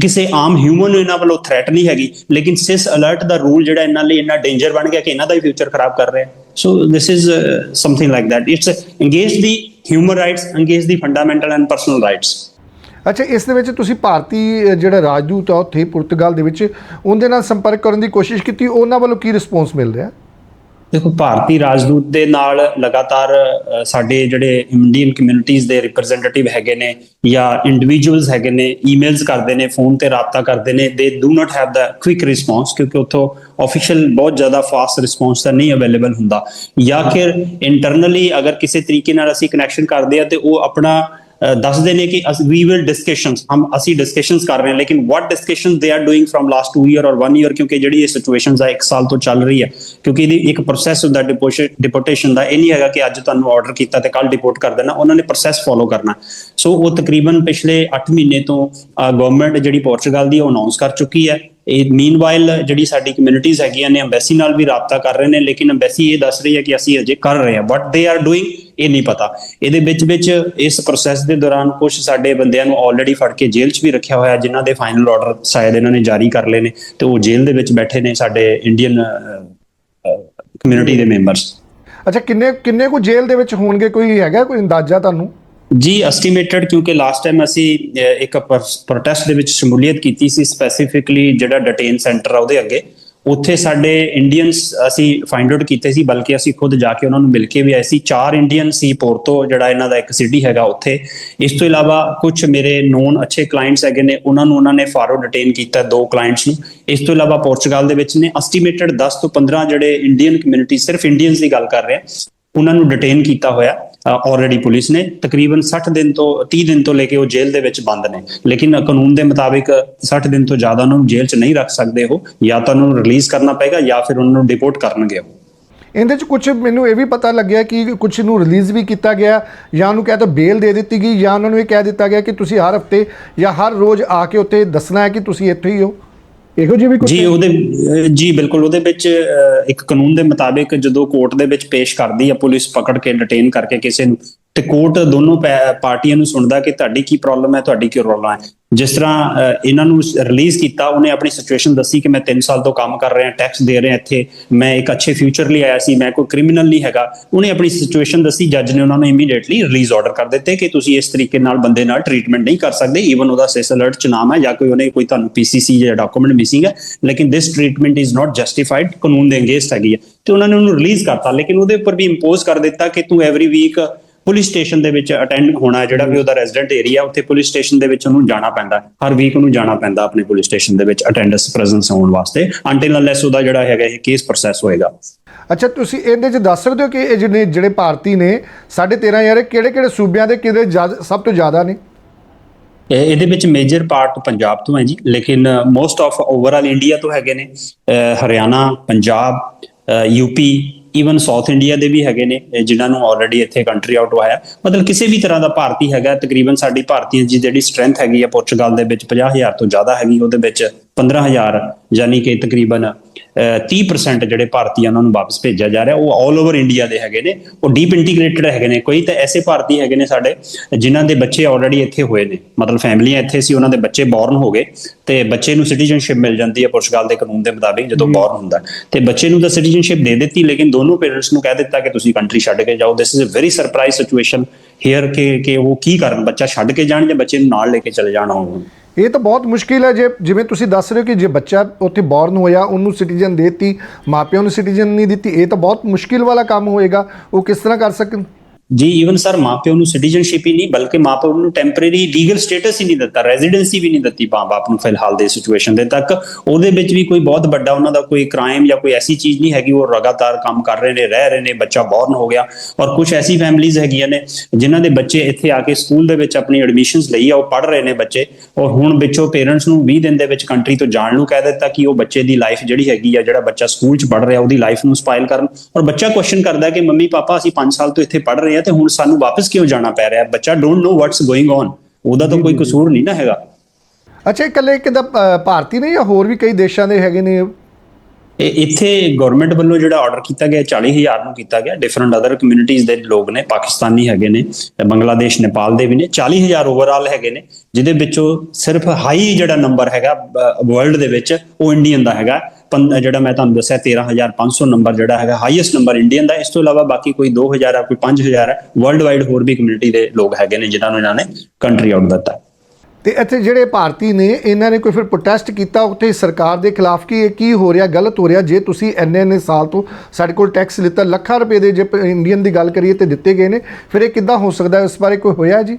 ਕਿਸੇ ਆਮ ਹਿਊਮਨ ਨੂੰ ਇਹਨਾਂ ਵੱਲੋਂ ਥ੍ਰੈਟ ਨਹੀਂ ਹੈਗੀ, ਲੇਕਿਨ ਸਿਸ ਅਲਰਟ ਦਾ ਰੂਲ ਜਿਹੜਾ ਇਹਨਾਂ ਲਈ ਇੰਨਾ ਡੇਂਜਰ ਬਣ ਗਿਆ ਕਿ ਇਹਨਾਂ ਦਾ ਹੀ ਫਿਊਚਰ ਖਰਾਬ ਕਰ ਰਿਹਾ so this is something like that. It's engage ਦੀ ਹਿਊਮਨ ਰਾਈਟਸ engage ਦੀ ਫੰਡਾਮੈਂਟਲ ਐਂਡ ਪਰਸਨਲ ਰਾਈਟਸ ਅੱਛਾ, ਇਸ ਦੇ ਵਿੱਚ ਤੁਸੀਂ ਭਾਰਤੀ ਜਿਹੜਾ ਰਾਜਦੂਤ ਆ, ਉੱਥੇ ਪੁਰਤਗਾਲ ਦੇ ਵਿੱਚ ਉਹਦੇ ਨਾਲ ਸੰਪਰਕ ਕਰਨ ਦੀ ਕੋਸ਼ਿਸ਼ ਕੀਤੀ, ਉਹਨਾਂ ਵੱਲੋਂ ਕੀ ਰਿਸਪੌਂਸ ਮਿਲ ਰਿਹਾ? ਦੇਖੋ ਭਾਰਤੀ ਰਾਜਦੂਤ ਦੇ ਨਾਲ ਲਗਾਤਾਰ ਸਾਡੇ ਜਿਹੜੇ ਇੰਡੀਅਨ ਕਮਿਊਨਿਟੀਜ਼ ਦੇ ਰਿਪਰੈਜ਼ੈਂਟੇਟਿਵ ਹੈਗੇ ਨੇ ਜਾਂ ਇੰਡੀਵਿਜੂਅਲਸ ਹੈਗੇ ਨੇ ਈਮੇਲਸ ਕਰਦੇ ਨੇ ਫੋਨ ਤੇ ਰਾਬਤਾ ਕਰਦੇ ਨੇ they do not have the quick response ਕਿਉਂਕਿ ਉੱਥੋਂ ਆਫੀਸ਼ੀਅਲ ਬਹੁਤ ਜ਼ਿਆਦਾ ਫਾਸਟ ਰਿਸਪੌਂਸ ਤਾਂ ਨਹੀਂ ਅਵੇਲੇਬਲ ਹੁੰਦਾ। ਜਾਂ ਫਿਰ ਇੰਟਰਨਲੀ ਅਗਰ ਕਿਸੇ ਤਰੀਕੇ ਨਾਲ ਅਸੀਂ ਕਨੈਕਸ਼ਨ ਕਰਦੇ ਆ ਤੇ ਉਹ ਆਪਣਾ ਦੱਸਦੇ ਨੇ ਕਿ ਵੀ ਵਿਲ ਡਿਸਕਸ਼ਨਸ ਹਮ ਅਸੀਂ ਡਿਸਕਸ਼ਨਸ ਕਰ ਰਹੇ ਹਾਂ, ਲੇਕਿਨ what discussion they are doing from last 2 year or 1 year ਕਿਉਂਕਿ ਜਿਹੜੀ ਇਹ ਸਿਚੁਏਸ਼ਨਸ ਆ 1 ਸਾਲ ਤੋਂ ਚੱਲ ਰਹੀ ਹੈ ਕਿਉਂਕਿ ਇਹਦੀ ਇੱਕ ਪ੍ਰੋਸੈਸ ਹੁੰਦਾ ਡਿਪੋਰਟੇਸ਼ਨ ਦਾ ਇਹ ਨਹੀਂ ਹੈਗਾ ਕਿ ਅੱਜ ਤੁਹਾਨੂੰ ਆਰਡਰ ਕੀਤਾ ਤੇ ਕੱਲ ਡਿਪੋਰਟ ਕਰ ਦੇਣਾ, ਉਹਨਾਂ ਨੇ ਪ੍ਰੋਸੈਸ ਫੋਲੋ ਕਰਨਾ। ਸੋ ਉਹ ਤਕਰੀਬਨ ਪਿਛਲੇ 8 ਮਹੀਨੇ ਤੋਂ ਗਵਰਨਮੈਂਟ ਜਿਹੜੀ ਪੋਰਚੁਗਲ ਦੀ ਉਹ ਅਨਾਉਂਸ ਕਰ ਚੁੱਕੀ ਹੈ ਇਹ ਮੀਨਵਾਈਲ ਜਿਹੜੀ ਸਾਡੀ ਕਮਿਊਨਿਟੀਜ਼ ਹੈਗੀਆਂ ਨੇ ਐਮਬੈਸੀ ਨਾਲ ਵੀ ਰਾਬਤਾ ਕਰ ਰਹੇ ਨੇ, ਲੇਕਿਨ ਐਮਬੈਸੀ ਇਹ ਦੱਸ ਰਹੀ ਹੈ ਕਿ ਅਸੀਂ ਅਜੇ ਕਰ ਰਹੇ ਹਾਂ। ਬਟ ਦੇ ਆਰ ਡੂਇੰਗ ਇਹ ਨਹੀਂ ਪਤਾ। ਇਹਦੇ ਵਿੱਚ ਵਿੱਚ ਇਸ ਪ੍ਰੋਸੈਸ ਦੇ ਦੌਰਾਨ ਕੁਝ ਸਾਡੇ ਬੰਦਿਆਂ ਨੂੰ ਆਲਰੇਡੀ ਫੜ ਕੇ ਜੇਲ੍ਹ 'ਚ ਵੀ ਰੱਖਿਆ ਹੋਇਆ, ਜਿਨ੍ਹਾਂ ਦੇ ਫਾਈਨਲ ਆਰਡਰ ਸ਼ਾਇਦ ਇਹਨਾਂ ਨੇ ਜਾਰੀ ਕਰ ਲਏ ਨੇ, ਤੇ ਉਹ ਜੇਲ੍ਹ ਦੇ ਵਿੱਚ ਬੈਠੇ ਨੇ ਸਾਡੇ ਇੰਡੀਅਨ ਕਮਿਊਨਿਟੀ ਦੇ ਮੈਂਬਰਸ ਅੱਛਾ, ਕਿੰਨੇ ਕਿੰਨੇ ਕੁ ਜੇਲ੍ਹ ਦੇ ਵਿੱਚ ਹੋਣਗੇ? ਕੋਈ ਹੈਗਾ ਕੋਈ ਅੰਦਾਜ਼ਾ ਤੁਹਾਨੂੰ? ਜੀ ਐਸਟੀਮੇਟਡ ਕਿਉਂਕਿ ਲਾਸਟ ਟਾਈਮ ਅਸੀਂ ਅਹ, ਇੱਕ ਪ੍ਰੋਟੈਸਟ ਦੇ ਵਿੱਚ ਸ਼ਮੂਲੀਅਤ ਕੀਤੀ ਸੀ ਸਪੈਸੀਫਿਕਲੀ ਜਿਹੜਾ ਡਿਟੇਨ ਸੈਂਟਰ ਆ ਉਹਦੇ ਅੱਗੇ ਉੱਥੇ ਸਾਡੇ ਇੰਡੀਅਨਸ ਅਸੀਂ ਫਾਈਂਡ ਆਊਟ ਕੀਤੇ ਸੀ ਬਲਕਿ ਅਸੀਂ ਖੁਦ ਜਾ ਕੇ ਉਹਨਾਂ ਨੂੰ ਮਿਲ ਕੇ ਵੀ ਆਏ ਸੀ। ਚਾਰ ਇੰਡੀਅਨ ਸੀ ਪੋਰਟੋ ਜਿਹੜਾ ਇਹਨਾਂ ਦਾ ਇੱਕ ਸਿਟੀ ਹੈਗਾ ਉੱਥੇ। ਇਸ ਤੋਂ ਇਲਾਵਾ ਕੁਝ ਮੇਰੇ ਨੋਨ ਅੱਛੇ ਕਲਾਇੰਟਸ ਹੈਗੇ ਨੇ ਉਹਨਾਂ ਨੂੰ ਉਹਨਾਂ ਨੇ ਫਾਰੋ ਡਿਟੇਨ ਕੀਤਾ ਦੋ ਕਲਾਇੰਟਸ ਨੂੰ। ਇਸ ਤੋਂ ਇਲਾਵਾ ਪੋਰਚੁਗਲ ਦੇ ਵਿੱਚ ਨੇ ਐਸਟੀਮੇਟਡ 10 ਤੋਂ 15 ਜਿਹੜੇ ਇੰਡੀਅਨ ਕਮਿਊਨਿਟੀ ਸਿਰਫ ਇੰਡੀਅਨਸ ਦੀ ਗੱਲ ਕਰ ਰਹੇ ਹਾਂ ਉਹਨਾਂ ਨੂੰ ਡਿਟੇਨ ਕੀਤਾ ਹੋਇਆ। ਆਲਰੇਡੀ ਪੁਲਿਸ ਨੇ ਤਕਰੀਬਨ 60 ਦਿਨ ਤੋਂ 30 ਦਿਨ ਤੋਂ ਲੈ ਕੇ ਉਹ ਜੇਲ੍ਹ ਦੇ ਵਿੱਚ ਬੰਦ ਨੇ। ਲੇਕਿਨ ਕਾਨੂੰਨ ਦੇ ਮੁਤਾਬਿਕ 60 ਦਿਨ ਤੋਂ ਜ਼ਿਆਦਾ ਉਹਨਾਂ ਨੂੰ ਜੇਲ੍ਹ 'ਚ ਨਹੀਂ ਰੱਖ ਸਕਦੇ ਹੋ ਜਾਂ ਤਾਂ ਉਹਨਾਂ ਨੂੰ ਰਿਲੀਜ਼ ਕਰਨਾ ਪਏਗਾ ਜਾਂ ਫਿਰ ਉਹਨਾਂ ਨੂੰ ਡਿਪੋਰਟ ਕਰਨਗੇ ਉਹ। ਇਹਦੇ ਚ ਕੁਝ ਮੈਨੂੰ ਇਹ ਵੀ ਪਤਾ ਲੱਗਿਆ ਕਿ ਕੁਝ ਨੂੰ ਰਿਲੀਜ਼ ਵੀ ਕੀਤਾ ਗਿਆ, ਜਾਂ ਉਹਨੂੰ ਕਹਿ ਤਾਂ ਬੇਲ ਦੇ ਦਿੱਤੀ ਗਈ, ਜਾਂ ਉਹਨਾਂ ਨੂੰ ਇਹ ਕਹਿ ਦਿੱਤਾ ਗਿਆ ਕਿ ਤੁਸੀਂ ਹਰ ਹਫ਼ਤੇ ਜਾਂ ਹਰ ਰੋਜ਼ ਆ ਕੇ ਉੱਥੇ ਦੱਸਣਾ ਹੈ ਕਿ ਤੁਸੀਂ ਇੱਥੇ ਹੀ ਹੋ। ਇਹੋ ਜਿਹੀ ਵੀ ਕੁਝ ਜੀ ਉਹਦੇ ਜੀ ਬਿਲਕੁਲ ਉਹਦੇ ਵਿੱਚ ਇੱਕ ਕਾਨੂੰਨ ਦੇ ਮੁਤਾਬਿਕ ਜਦੋਂ ਕੋਰਟ ਦੇ ਵਿੱਚ ਪੇਸ਼ ਕਰਦੀ ਹੈ ਪੁਲਿਸ ਪਕੜ ਕੇ ਡਿਟੇਨ ਕਰਕੇ ਕਿਸੇ ਨੂੰ ਤੇ ਕੋਰਟ ਦੋਨੋਂ ਪੈ- ਪਾਰਟੀਆਂ ਨੂੰ ਸੁਣਦਾ ਕਿ ਤੁਹਾਡੀ ਕੀ ਪ੍ਰੋਬਲਮ ਹੈ, ਤੁਹਾਡੀ ਕੀ ਪ੍ਰੋਬਲਮ ਹੈ। ਜਿਸ ਤਰ੍ਹਾਂ ਇਹਨਾਂ ਨੂੰ ਰਿਲੀਜ਼ ਕੀਤਾ, ਉਹਨੇ ਆਪਣੀ ਸਿਚੁਏਸ਼ਨ ਦੱਸੀ ਕਿ ਮੈਂ 3 ਸਾਲ ਤੋਂ ਕੰਮ ਕਰ ਰਿਹਾ ਟੈਕਸ ਦੇ ਰਿਹਾ ਇੱਥੇ, ਮੈਂ ਇੱਕ ਅੱਛੇ ਫਿਊਚਰ ਲਈ ਆਇਆ ਸੀ, ਮੈਂ ਕੋਈ ਕ੍ਰਿਮੀਨਲ ਨਹੀਂ ਹੈਗਾ। ਉਹਨੇ ਆਪਣੀ ਸਿਚੁਏਸ਼ਨ ਦੱਸੀ ਜੱਜ ਨੇ ਉਹਨਾਂ ਨੂੰ ਇਮੀਡੀਏਟਲੀ ਰਿਲੀਜ਼ ਆਰਡਰ ਕਰ ਦਿੱਤੇ ਕਿ ਤੁਸੀਂ ਇਸ ਤਰੀਕੇ ਨਾਲ ਬੰਦੇ ਨਾਲ ਟ੍ਰੀਟਮੈਂਟ ਨਹੀਂ ਕਰ ਸਕਦੇ ਈਵਨ ਉਹਦਾ ਸੈਸ ਅਲਰਟ ਚ ਨਾਮ ਹੈ ਜਾਂ ਕੋਈ ਉਹਨੇ ਕੋਈ ਤੁਹਾਨੂੰ ਪੀਸੀਸੀ ਜਾਂ ਡਾਕੂਮੈਂਟ ਮਿਸਿੰਗ ਹੈ, ਲੇਕਿਨ this treatment is not justified ਕਾਨੂੰਨ ਦੇ ਅਗੇਂਸਟ ਹੈਗੀ ਹੈ। ਤੇ ਉਹਨਾਂ ਨੇ ਉਹਨੂੰ ਰਿਲੀਜ਼ ਕਰਤਾ, ਲੇਕਿਨ ਉਹਦੇ ਉੱਪਰ ਵੀ ਇੰਪੋਜ਼ ਕਰ ਦਿੱਤਾ ਕਿ ਤੂੰ ਐਵਰੀ ਵੀਕ ਪੁਲਿਸ ਸਟੇਸ਼ਨ ਦੇ ਵਿੱਚ ਅਟੈਂਡ ਹੋਣਾ ਹੈ, ਜਿਹੜਾ ਵੀ ਉਹਦਾ ਰੈਜ਼ੀਡੈਂਟ ਏਰੀਆ ਉੱਥੇ ਪੁਲਿਸ ਸਟੇਸ਼ਨ ਦੇ ਵਿੱਚ ਉਹਨੂੰ ਜਾਣਾ ਪੈਂਦਾ। ਹਰ ਵੀਕ ਉਹਨੂੰ ਜਾਣਾ ਪੈਂਦਾ ਆਪਣੇ ਪੁਲਿਸ ਸਟੇਸ਼ਨ ਦੇ ਵਿੱਚ ਅਟੈਂਡੈਂਸ ਪ੍ਰੈਜ਼ੈਂਸ ਹੋਣ ਵਾਸਤੇ ਅੰਟਿਲ ਅਨਲੈਸ ਉਹਦਾ ਜਿਹੜਾ ਹੈਗਾ ਇਹ ਕੇਸ ਪ੍ਰੋਸੈਸ ਹੋਏਗਾ। ਅੱਛਾ ਤੁਸੀਂ ਇਹਦੇ ਚ ਦੱਸ ਸਕਦੇ ਹੋ ਕਿ ਇਹ ਜਿਹੜੇ ਜਿਹੜੇ ਭਾਰਤੀ ਨੇ 13.5 ਯਾਰ ਕਿਹੜੇ ਕਿਹੜੇ ਸੂਬਿਆਂ ਦੇ ਕਿਹਦੇ ਸਭ ਤੋਂ ਜ਼ਿਆਦਾ ਨੇ? ਇਹ- ਇਹਦੇ ਵਿੱਚ ਮੇਜਰ ਪਾਰਟ ਪੰਜਾਬ ਤੋਂ ਹੈ ਜੀ ਲੇਕਿਨ ਮੋਸਟ ਆਫ ਓਵਰਆਲ ਇੰਡੀਆ ਤੋਂ ਹੈਗੇ ਨੇ। Haryana Punjab UP even South India ਦੇ ਵੀ ਹੈਗੇ ਨੇ, ਇਹ ਜਿਨ੍ਹਾਂ ਨੂੰ ਆਲਰੇਡੀ ਇੱਥੇ ਕੰਟਰੀ ਆਊਟ ਹੋਇਆ ਮਤਲਬ ਕਿਸੇ ਵੀ ਤਰ੍ਹਾਂ ਦਾ ਭਾਰਤੀ ਹੈਗਾ, ਤਕਰੀਬਨ ਸਾਡੀ ਭਾਰਤੀਆਂ ਦੀ ਜਿਹੜੀ ਸਟਰੈਂਥ ਹੈਗੀ ਆ ਪੁਰਤਗਾਲ ਦੇ ਵਿੱਚ 50000 ਤੋਂ ਜ਼ਿਆਦਾ ਹੈਗੀ, ਉਹਦੇ ਵਿੱਚ 15000 ਯਾਨੀ ਕਿ ਤਕਰੀਬਨ 30% ਜਿਹੜੇ ਭਾਰਤੀ ਆ ਉਹਨਾਂ ਨੂੰ ਵਾਪਸ ਭੇਜਿਆ ਜਾ ਰਿਹਾ। ਉਹ ਆਲ ਓਵਰ ਇੰਡੀਆ ਦੇ ਹੈਗੇ ਨੇ। ਉਹ ਡੀਪ ਇੰਟੀਗ੍ਰੇਟਡ ਹੈਗੇ ਨੇ। ਕੋਈ ਤਾਂ ਐਸੇ ਭਾਰਤੀ ਹੈਗੇ ਨੇ ਸਾਡੇ ਜਿਨ੍ਹਾਂ ਦੇ ਬੱਚੇ ਆਲਰੇਡੀ ਇੱਥੇ ਹੋਏ ਨੇ। ਮਤਲਬ ਫੈਮਲੀਆਂ ਇੱਥੇ ਸੀ ਉਹਨਾਂ ਦੇ ਬੱਚੇ ਬੌਰਨ ਹੋ ਗਏ। ਤੇ ਬੱਚੇ ਨੂੰ ਸਿਟੀਜ਼ਨਸ਼ਿਪ ਮਿਲ ਜਾਂਦੀ ਹੈ ਪੁਰਤਗਾਲ ਦੇ ਕਾਨੂੰਨ ਦੇ ਮੁਤਾਬਿਕ ਜਦੋਂ ਬੌਰਨ ਹੁੰਦਾ। ਤੇ ਬੱਚੇ ਨੂੰ ਤਾਂ ਸਿਟੀਜ਼ਨਸ਼ਿਪ ਦੇ ਦਿੱਤੀ ਲੇਕਿਨ ਦੋਨੋਂ ਪੇਰੈਂਟਸ ਨੂੰ ਕਹਿ ਦਿੱਤਾ ਕਿ ਤੁਸੀਂ ਕੰਟਰੀ ਛੱਡ ਕੇ ਜਾਓ। This is a very surprise situation here ਕਿ ਕਿ ਉਹ ਕੀ ਕਰਨ ਬੱਚਾ ਛੱਡ ਕੇ ਜਾਣ ਜਾਂ ਬੱਚੇ ਨੂੰ ਨਾਲ ਲੈ ਕੇ ਚਲੇ ਜਾਣ ਉਹ ਇਹ ਤਾਂ ਬਹੁਤ ਮੁਸ਼ਕਿਲ ਹੈ ਜੇ ਜਿਵੇਂ ਤੁਸੀਂ ਦੱਸ ਰਹੇ ਹੋ ਕਿ ਜੇ ਬੱਚਾ ਉੱਥੇ ਬੌਰਨ ਹੋਇਆ, ਉਹਨੂੰ ਸਿਟੀਜ਼ਨ ਦੇਤੀ ਮਾਪਿਆਂ ਨੂੰ ਸਿਟੀਜ਼ਨ ਨਹੀਂ ਦਿੱਤੀ, ਇਹ ਤਾਂ ਬਹੁਤ ਮੁਸ਼ਕਿਲ ਵਾਲਾ ਕੰਮ ਹੋਏਗਾ। ਉਹ ਕਿਸ ਤਰ੍ਹਾਂ ਕਰ ਸਕਣ? ਜੀ ਈਵਨ ਸਰ ਮਾਪਿਓ ਨੂੰ ਸਿਟੀਜ਼ਨਸ਼ਿਪ ਹੀ ਨਹੀਂ, ਬਲਕਿ ਮਾਪਿਓ ਨੂੰ ਟੈਂਪਰੇਰੀ ਲੀਗਲ ਸਟੇਟਸ ਹੀ ਨਹੀਂ ਦਿੱਤਾ ਰੈਜ਼ੀਡੈਂਸੀ ਵੀ ਨਹੀਂ ਦਿੱਤੀ ਮਾਂ-ਬਾਪ ਨੂੰ ਫਿਲਹਾਲ ਦੇ ਸਿਚੁਏਸ਼ਨ ਦੇ ਤੱਕ। ਉਹਦੇ ਵਿੱਚ ਵੀ ਕੋਈ ਬਹੁਤ ਵੱਡਾ ਉਹਨਾਂ ਦਾ ਕੋਈ ਕ੍ਰਾਈਮ ਜਾਂ ਕੋਈ ਐਸੀ ਚੀਜ਼ ਨਹੀਂ ਹੈਗੀ, ਉਹ ਲਗਾਤਾਰ ਕੰਮ ਕਰ ਰਹੇ ਨੇ, ਰਹਿ ਰਹੇ ਨੇ, ਬੱਚਾ ਬੌਰਨ ਹੋ ਗਿਆ, ਔਰ ਕੁਝ ਐਸੀ ਫੈਮਿਲੀਜ਼ ਹੈਗੀਆਂ ਨੇ, ਜਿਨ੍ਹਾਂ ਦੇ ਬੱਚੇ ਇੱਥੇ ਆ ਕੇ ਸਕੂਲ ਦੇ ਵਿੱਚ ਆਪਣੀ ਐਡਮਿਸ਼ਨਸ ਲਈ ਆ, ਉਹ ਪੜ ਰਹੇ ਨੇ ਬੱਚੇ, ਔਰ ਹੁਣ ਵਿੱਚੋਂ ਪੇਰੈਂਟਸ ਨੂੰ 20 ਦਿਨ ਦੇ ਵਿੱਚ ਕੰਟਰੀ ਤੋਂ ਜਾਣ ਨੂੰ ਕਹਿ ਦਿੱਤਾ ਕਿ ਉਹ ਬੱਚੇ ਦੀ ਲਾਈਫ ਜਿਹੜੀ ਹੈਗੀ ਆ, ਜਿਹੜਾ ਬੱਚਾ ਸਕੂਲ 'ਚ ਪੜ ਰਿਹਾ, ਉਹਦੀ ਲਾਈਫ ਨੂੰ ਸਪਾਇਲ ਕਰਨ, ਔਰ ਬੱਚਾ ਕੁਐਸਚਨ ਕਰਦਾ ਕਿ ਮੰਮੀ ਪਾਪਾ ਅਸੀਂ 5 ਸਾਲ ਤੋਂ ਇੱਥੇ ਪੜ ਰਹੇ ਹਾਂ ਤੇ ਹੁਣ ਸਾਨੂੰ ਵਾਪਸ ਕਿਉਂ ਜਾਣਾ ਪੈ ਰਿਹਾ? ਬੱਚਾ don't know what's going on ਉਹਦਾ ਤਾਂ ਕੋਈ ਕਸੂਰ ਨਹੀਂ ਨਾ ਹੈਗਾ। ਅੱਛਾ ਇਕੱਲੇ ਕਿਦਾ ਭਾਰਤੀ ਨੇ ਜਾਂ ਹੋਰ ਵੀ ਕਈ ਦੇਸ਼ਾਂ ਦੇ ਹੈਗੇ ਨੇ ਇੱਥੇ ਗਵਰਨਮੈਂਟ ਵੱਲੋਂ ਜਿਹੜਾ ਆਰਡਰ ਕੀਤਾ ਗਿਆ 40000 ਨੂੰ ਕੀਤਾ ਗਿਆ। ਡਿਫਰੈਂਟ ਅਦਰ ਕਮਿਊਨਿਟੀਜ਼ ਦੇ ਲੋਕ ਨੇ, ਪਾਕਿਸਤਾਨੀ ਹੈਗੇ ਨੇ, ਬੰਗਲਾਦੇਸ਼, ਨੇਪਾਲ ਦੇ ਵੀ ਨੇ 40000 ਓਵਰਆਲ ਹੈਗੇ ਨੇ, ਜਿਹਦੇ ਵਿੱਚੋਂ ਸਿਰਫ ਹਾਈ ਜਿਹੜਾ ਨੰਬਰ ਹੈਗਾ ਵਰਲਡ ਦੇ ਵਿੱਚ, ਉਹ ਇੰਡੀਅਨ ਦਾ ਹੈਗਾ। ਪੰ- ਜਿਹੜਾ ਮੈਂ ਤੁਹਾਨੂੰ ਦੱਸਿਆ 13500 ਨੰਬਰ ਜਿਹੜਾ ਹੈਗਾ ਹਾਈਐਸਟ ਨੰਬਰ ਇੰਡੀਅਨ ਦਾ। ਇਸ ਤੋਂ ਇਲਾਵਾ ਬਾਕੀ ਕੋਈ 2000 ਆ, ਕੋਈ 5000 ਹੈ ਵਰਲਡ ਵਾਈਡ ਹੋਰ ਵੀ ਕਮਿਊਨਿਟੀ ਦੇ ਲੋਕ ਹੈਗੇ ਨੇ, ਜਿਨ੍ਹਾਂ ਨੂੰ ਇਹਨਾਂ ਨੇ ਕੰਟਰੀ ਆਊਟ ਦਿੱਤਾ। ਤੇ ਇੱਥੇ ਜਿਹੜੇ ਭਾਰਤੀ ਨੇ, ਇਹਨਾਂ ਨੇ ਕੋਈ ਫਿਰ ਪ੍ਰੋਟੈਸਟ ਕੀਤਾ ਉੱਥੇ ਸਰਕਾਰ ਦੇ ਖਿਲਾਫ ਕਿ ਇਹ ਕੀ ਹੋ ਰਿਹਾ, ਗਲਤ ਹੋ ਰਿਹਾ? ਜੇ ਤੁਸੀਂ ਇੰਨੇ ਇੰਨੇ ਸਾਲ ਤੋਂ ਸਾਡੇ ਕੋਲ ਟੈਕਸ ਲਿੱਤਾ, ਲੱਖਾਂ ਰੁਪਏ ਦੇ ਜੇ ਪ- ਇੰਡੀਅਨ ਦੀ ਗੱਲ ਕਰੀਏ ਤੇ ਦਿੱਤੇ ਗਏ ਨੇ, ਫਿਰ ਇਹ ਕਿੱਦਾਂ ਹੋ ਸਕਦਾ? ਇਸ ਬਾਰੇ ਕੋਈ ਹੋਇਆ ਜੀ?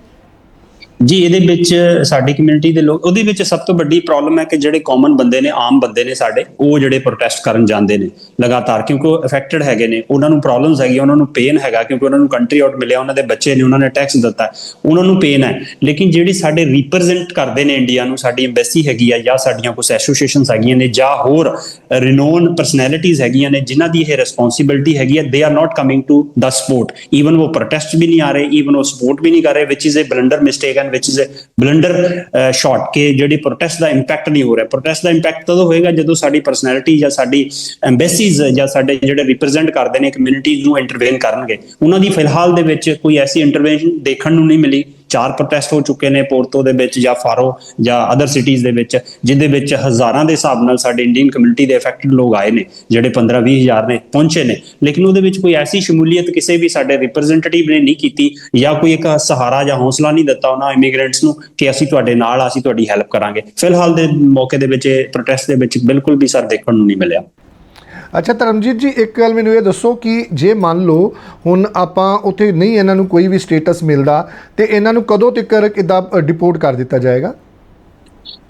ਜੀ, ਇਹਦੇ ਵਿੱਚ ਸਾਡੀ ਕਮਿਊਨਿਟੀ ਦੇ ਲੋਕ ਉਹਦੇ ਵਿੱਚ ਸਭ ਤੋਂ ਵੱਡੀ ਪ੍ਰੋਬਲਮ ਹੈ ਕਿ ਜਿਹੜੇ ਕਾਮਨ ਬੰਦੇ ਨੇ, ਆਮ ਬੰਦੇ ਨੇ ਸਾਡੇ, ਉਹ ਜਿਹੜੇ ਪ੍ਰੋਟੈਸਟ ਕਰਨ ਜਾਂਦੇ ਨੇ, ਲਗਾਤਾਰ, ਕਿਉਂਕਿ ਉਹ ਅਫੈਕਟਡ ਹੈਗੇ ਨੇ। ਉਹਨਾਂ ਨੂੰ ਪ੍ਰੋਬਲਮਸ ਹੈਗੀਆਂ, ਉਹਨਾਂ ਨੂੰ ਪੇਨ ਹੈਗਾ, ਕਿਉਂਕਿ ਉਹਨਾਂ ਨੂੰ ਕੰਟਰੀ ਆਊਟ ਮਿਲਿਆ, ਉਹਨਾਂ ਦੇ ਬੱਚੇ ਨੇ, ਉਹਨਾਂ ਨੇ ਟੈਕਸ ਦਿੱਤਾ ਉਹਨਾਂ ਨੂੰ ਪੇਨ ਹੈ। ਲੇਕਿਨ ਜਿਹੜੀ ਸਾਡੇ ਰਿਪਰੈਜ਼ੈਂਟ ਕਰਦੇ ਨੇ ਇੰਡੀਆ ਨੂੰ, ਸਾਡੀ ਐਮਬੈਸੀ ਹੈਗੀ ਆ, ਜਾਂ ਸਾਡੀਆਂ ਕੁਝ ਐਸੋਸੀਏਸ਼ਨਸ ਹੈਗੀਆਂ ਨੇ, ਜਾਂ ਹੋਰ ਰਿਨੋਨ ਪਰਸਨੈਲਿਟੀਜ਼ ਹੈਗੀਆਂ ਨੇ, ਜਿਨ੍ਹਾਂ ਦੀ ਇਹ ਰਿਸਪੌਂਸਿਬਿਲਟੀ ਹੈਗੀ ਹੈ they are not coming to the support even ਉਹ ਪ੍ਰੋਟੈਸਟ ਵੀ ਨਹੀਂ ਆ ਰਹੇ ਈਵਨ ਉਹ ਸਪੋਰਟ ਵੀ ਨਹੀਂ ਕਰ ਰਹੇ which is a blunder mistake and which is blunder shot ਕਿ ਜਿਹੜੀ ਪ੍ਰੋਟੈਸਟ ਦਾ ਇੰਪੈਕਟ ਨਹੀਂ ਹੋ ਰਿਹਾ। ਪ੍ਰੋਟੈਸਟ ਦਾ ਇੰਪੈਕਟ ਤਦੋਂ ਹੋਏਗਾ ਜਦੋਂ ਸਾਡੀ ਪਰਸਨੈਲਿਟੀ ਜਾਂ ਸਾਡੀ ਐਮਬੈਸੀਜ਼ ਜਾਂ ਸਾਡੇ ਜਿਹੜੇ ਰਿਪਰੈਜ਼ੈਂਟ ਕਰਦੇ ਨੇ ਕਮਿਊਨਿਟੀਜ਼ ਨੂੰ ਇੰਟਰਵੇਨ ਕਰਨਗੇ। ਉਹਨਾਂ ਦੀ ਫਿਲਹਾਲ ਦੇ ਵਿੱਚ ਕੋਈ ਐਸੀ ਇੰਟਰਵੈਂਸ਼ਨ ਦੇਖਣ ਨੂੰ ਨਹੀਂ ਮਿਲੀ। ਚਾਰ ਪ੍ਰੋਟੈਸਟ ਹੋ ਚੁੱਕੇ ਨੇ ਪੋਰਟੋ ਦੇ ਵਿੱਚ ਜਾਂ ਫਾਰੋ ਜਾਂ ਅਦਰ ਸਿਟੀਜ਼ ਦੇ ਵਿੱਚ ਜਿਦੇ ਵਿੱਚ ਹਜ਼ਾਰਾਂ ਦੇ ਹਿਸਾਬ ਨਾਲ ਸਾਡੇ ਇੰਡੀਅਨ ਕਮਿਊਨਿਟੀ ਦੇ ਅਫੈਕਟਡ ਲੋਕ ਆਏ ਨੇ, ਜਿਹੜੇ 15 20 ਹਜ਼ਾਰ ਨੇ, ਪਹੁੰਚੇ ਨੇ। ਲੇਕਿਨ ਉਹਦੇ ਵਿੱਚ ਕੋਈ ਐਸੀ ਸ਼ਮੂਲੀਅਤ ਕਿਸੇ ਵੀ ਸਾਡੇ ਰਿਪਰੈਜ਼ੈਂਟੇਟਿਵ ਨੇ ਨਹੀਂ ਕੀਤੀ ਜਾਂ ਕੋਈ ਇੱਕ ਸਹਾਰਾ ਜਾਂ ਹੌਸਲਾ ਨਹੀਂ ਦਿੱਤਾ ਉਹਨਾਂ ਇਮੀਗ੍ਰੈਂਟਸ ਨੂੰ ਕਿ ਅਸੀਂ ਤੁਹਾਡੇ ਨਾਲ ਅਸੀਂ ਤੁਹਾਡੀ ਹੈਲਪ ਕਰਾਂਗੇ। ਫਿਲਹਾਲ ਦੇ ਮੌਕੇ ਦੇ ਵਿੱਚ ਪ੍ਰੋਟੈਸਟ ਦੇ ਵਿੱਚ ਬਿਲਕੁਲ ਵੀ ਸਰ ਦੇਖਣ ਨੂੰ ਨਹੀਂ ਮਿਲਿਆ। ਅੱਛਾ, ਧਰਮਜੀਤ ਜੀ, ਇੱਕ ਗੱਲ ਮੈਨੂੰ ਇਹ ਦੱਸੋ ਕਿ ਜੇ ਮੰਨ ਲਓ ਹੁਣ ਆਪਾਂ ਉੱਥੇ ਨਹੀਂ ਇਹਨਾਂ ਨੂੰ ਕੋਈ ਵੀ ਸਟੇਟਸ ਮਿਲਦਾ, ਤੇ ਇਹਨਾਂ ਨੂੰ ਕਦੋਂ ਤੱਕ ਕਿੱਦਾਂ ਡਿਪੋਰਟ ਕਰ ਦਿੱਤਾ ਜਾਏਗਾ?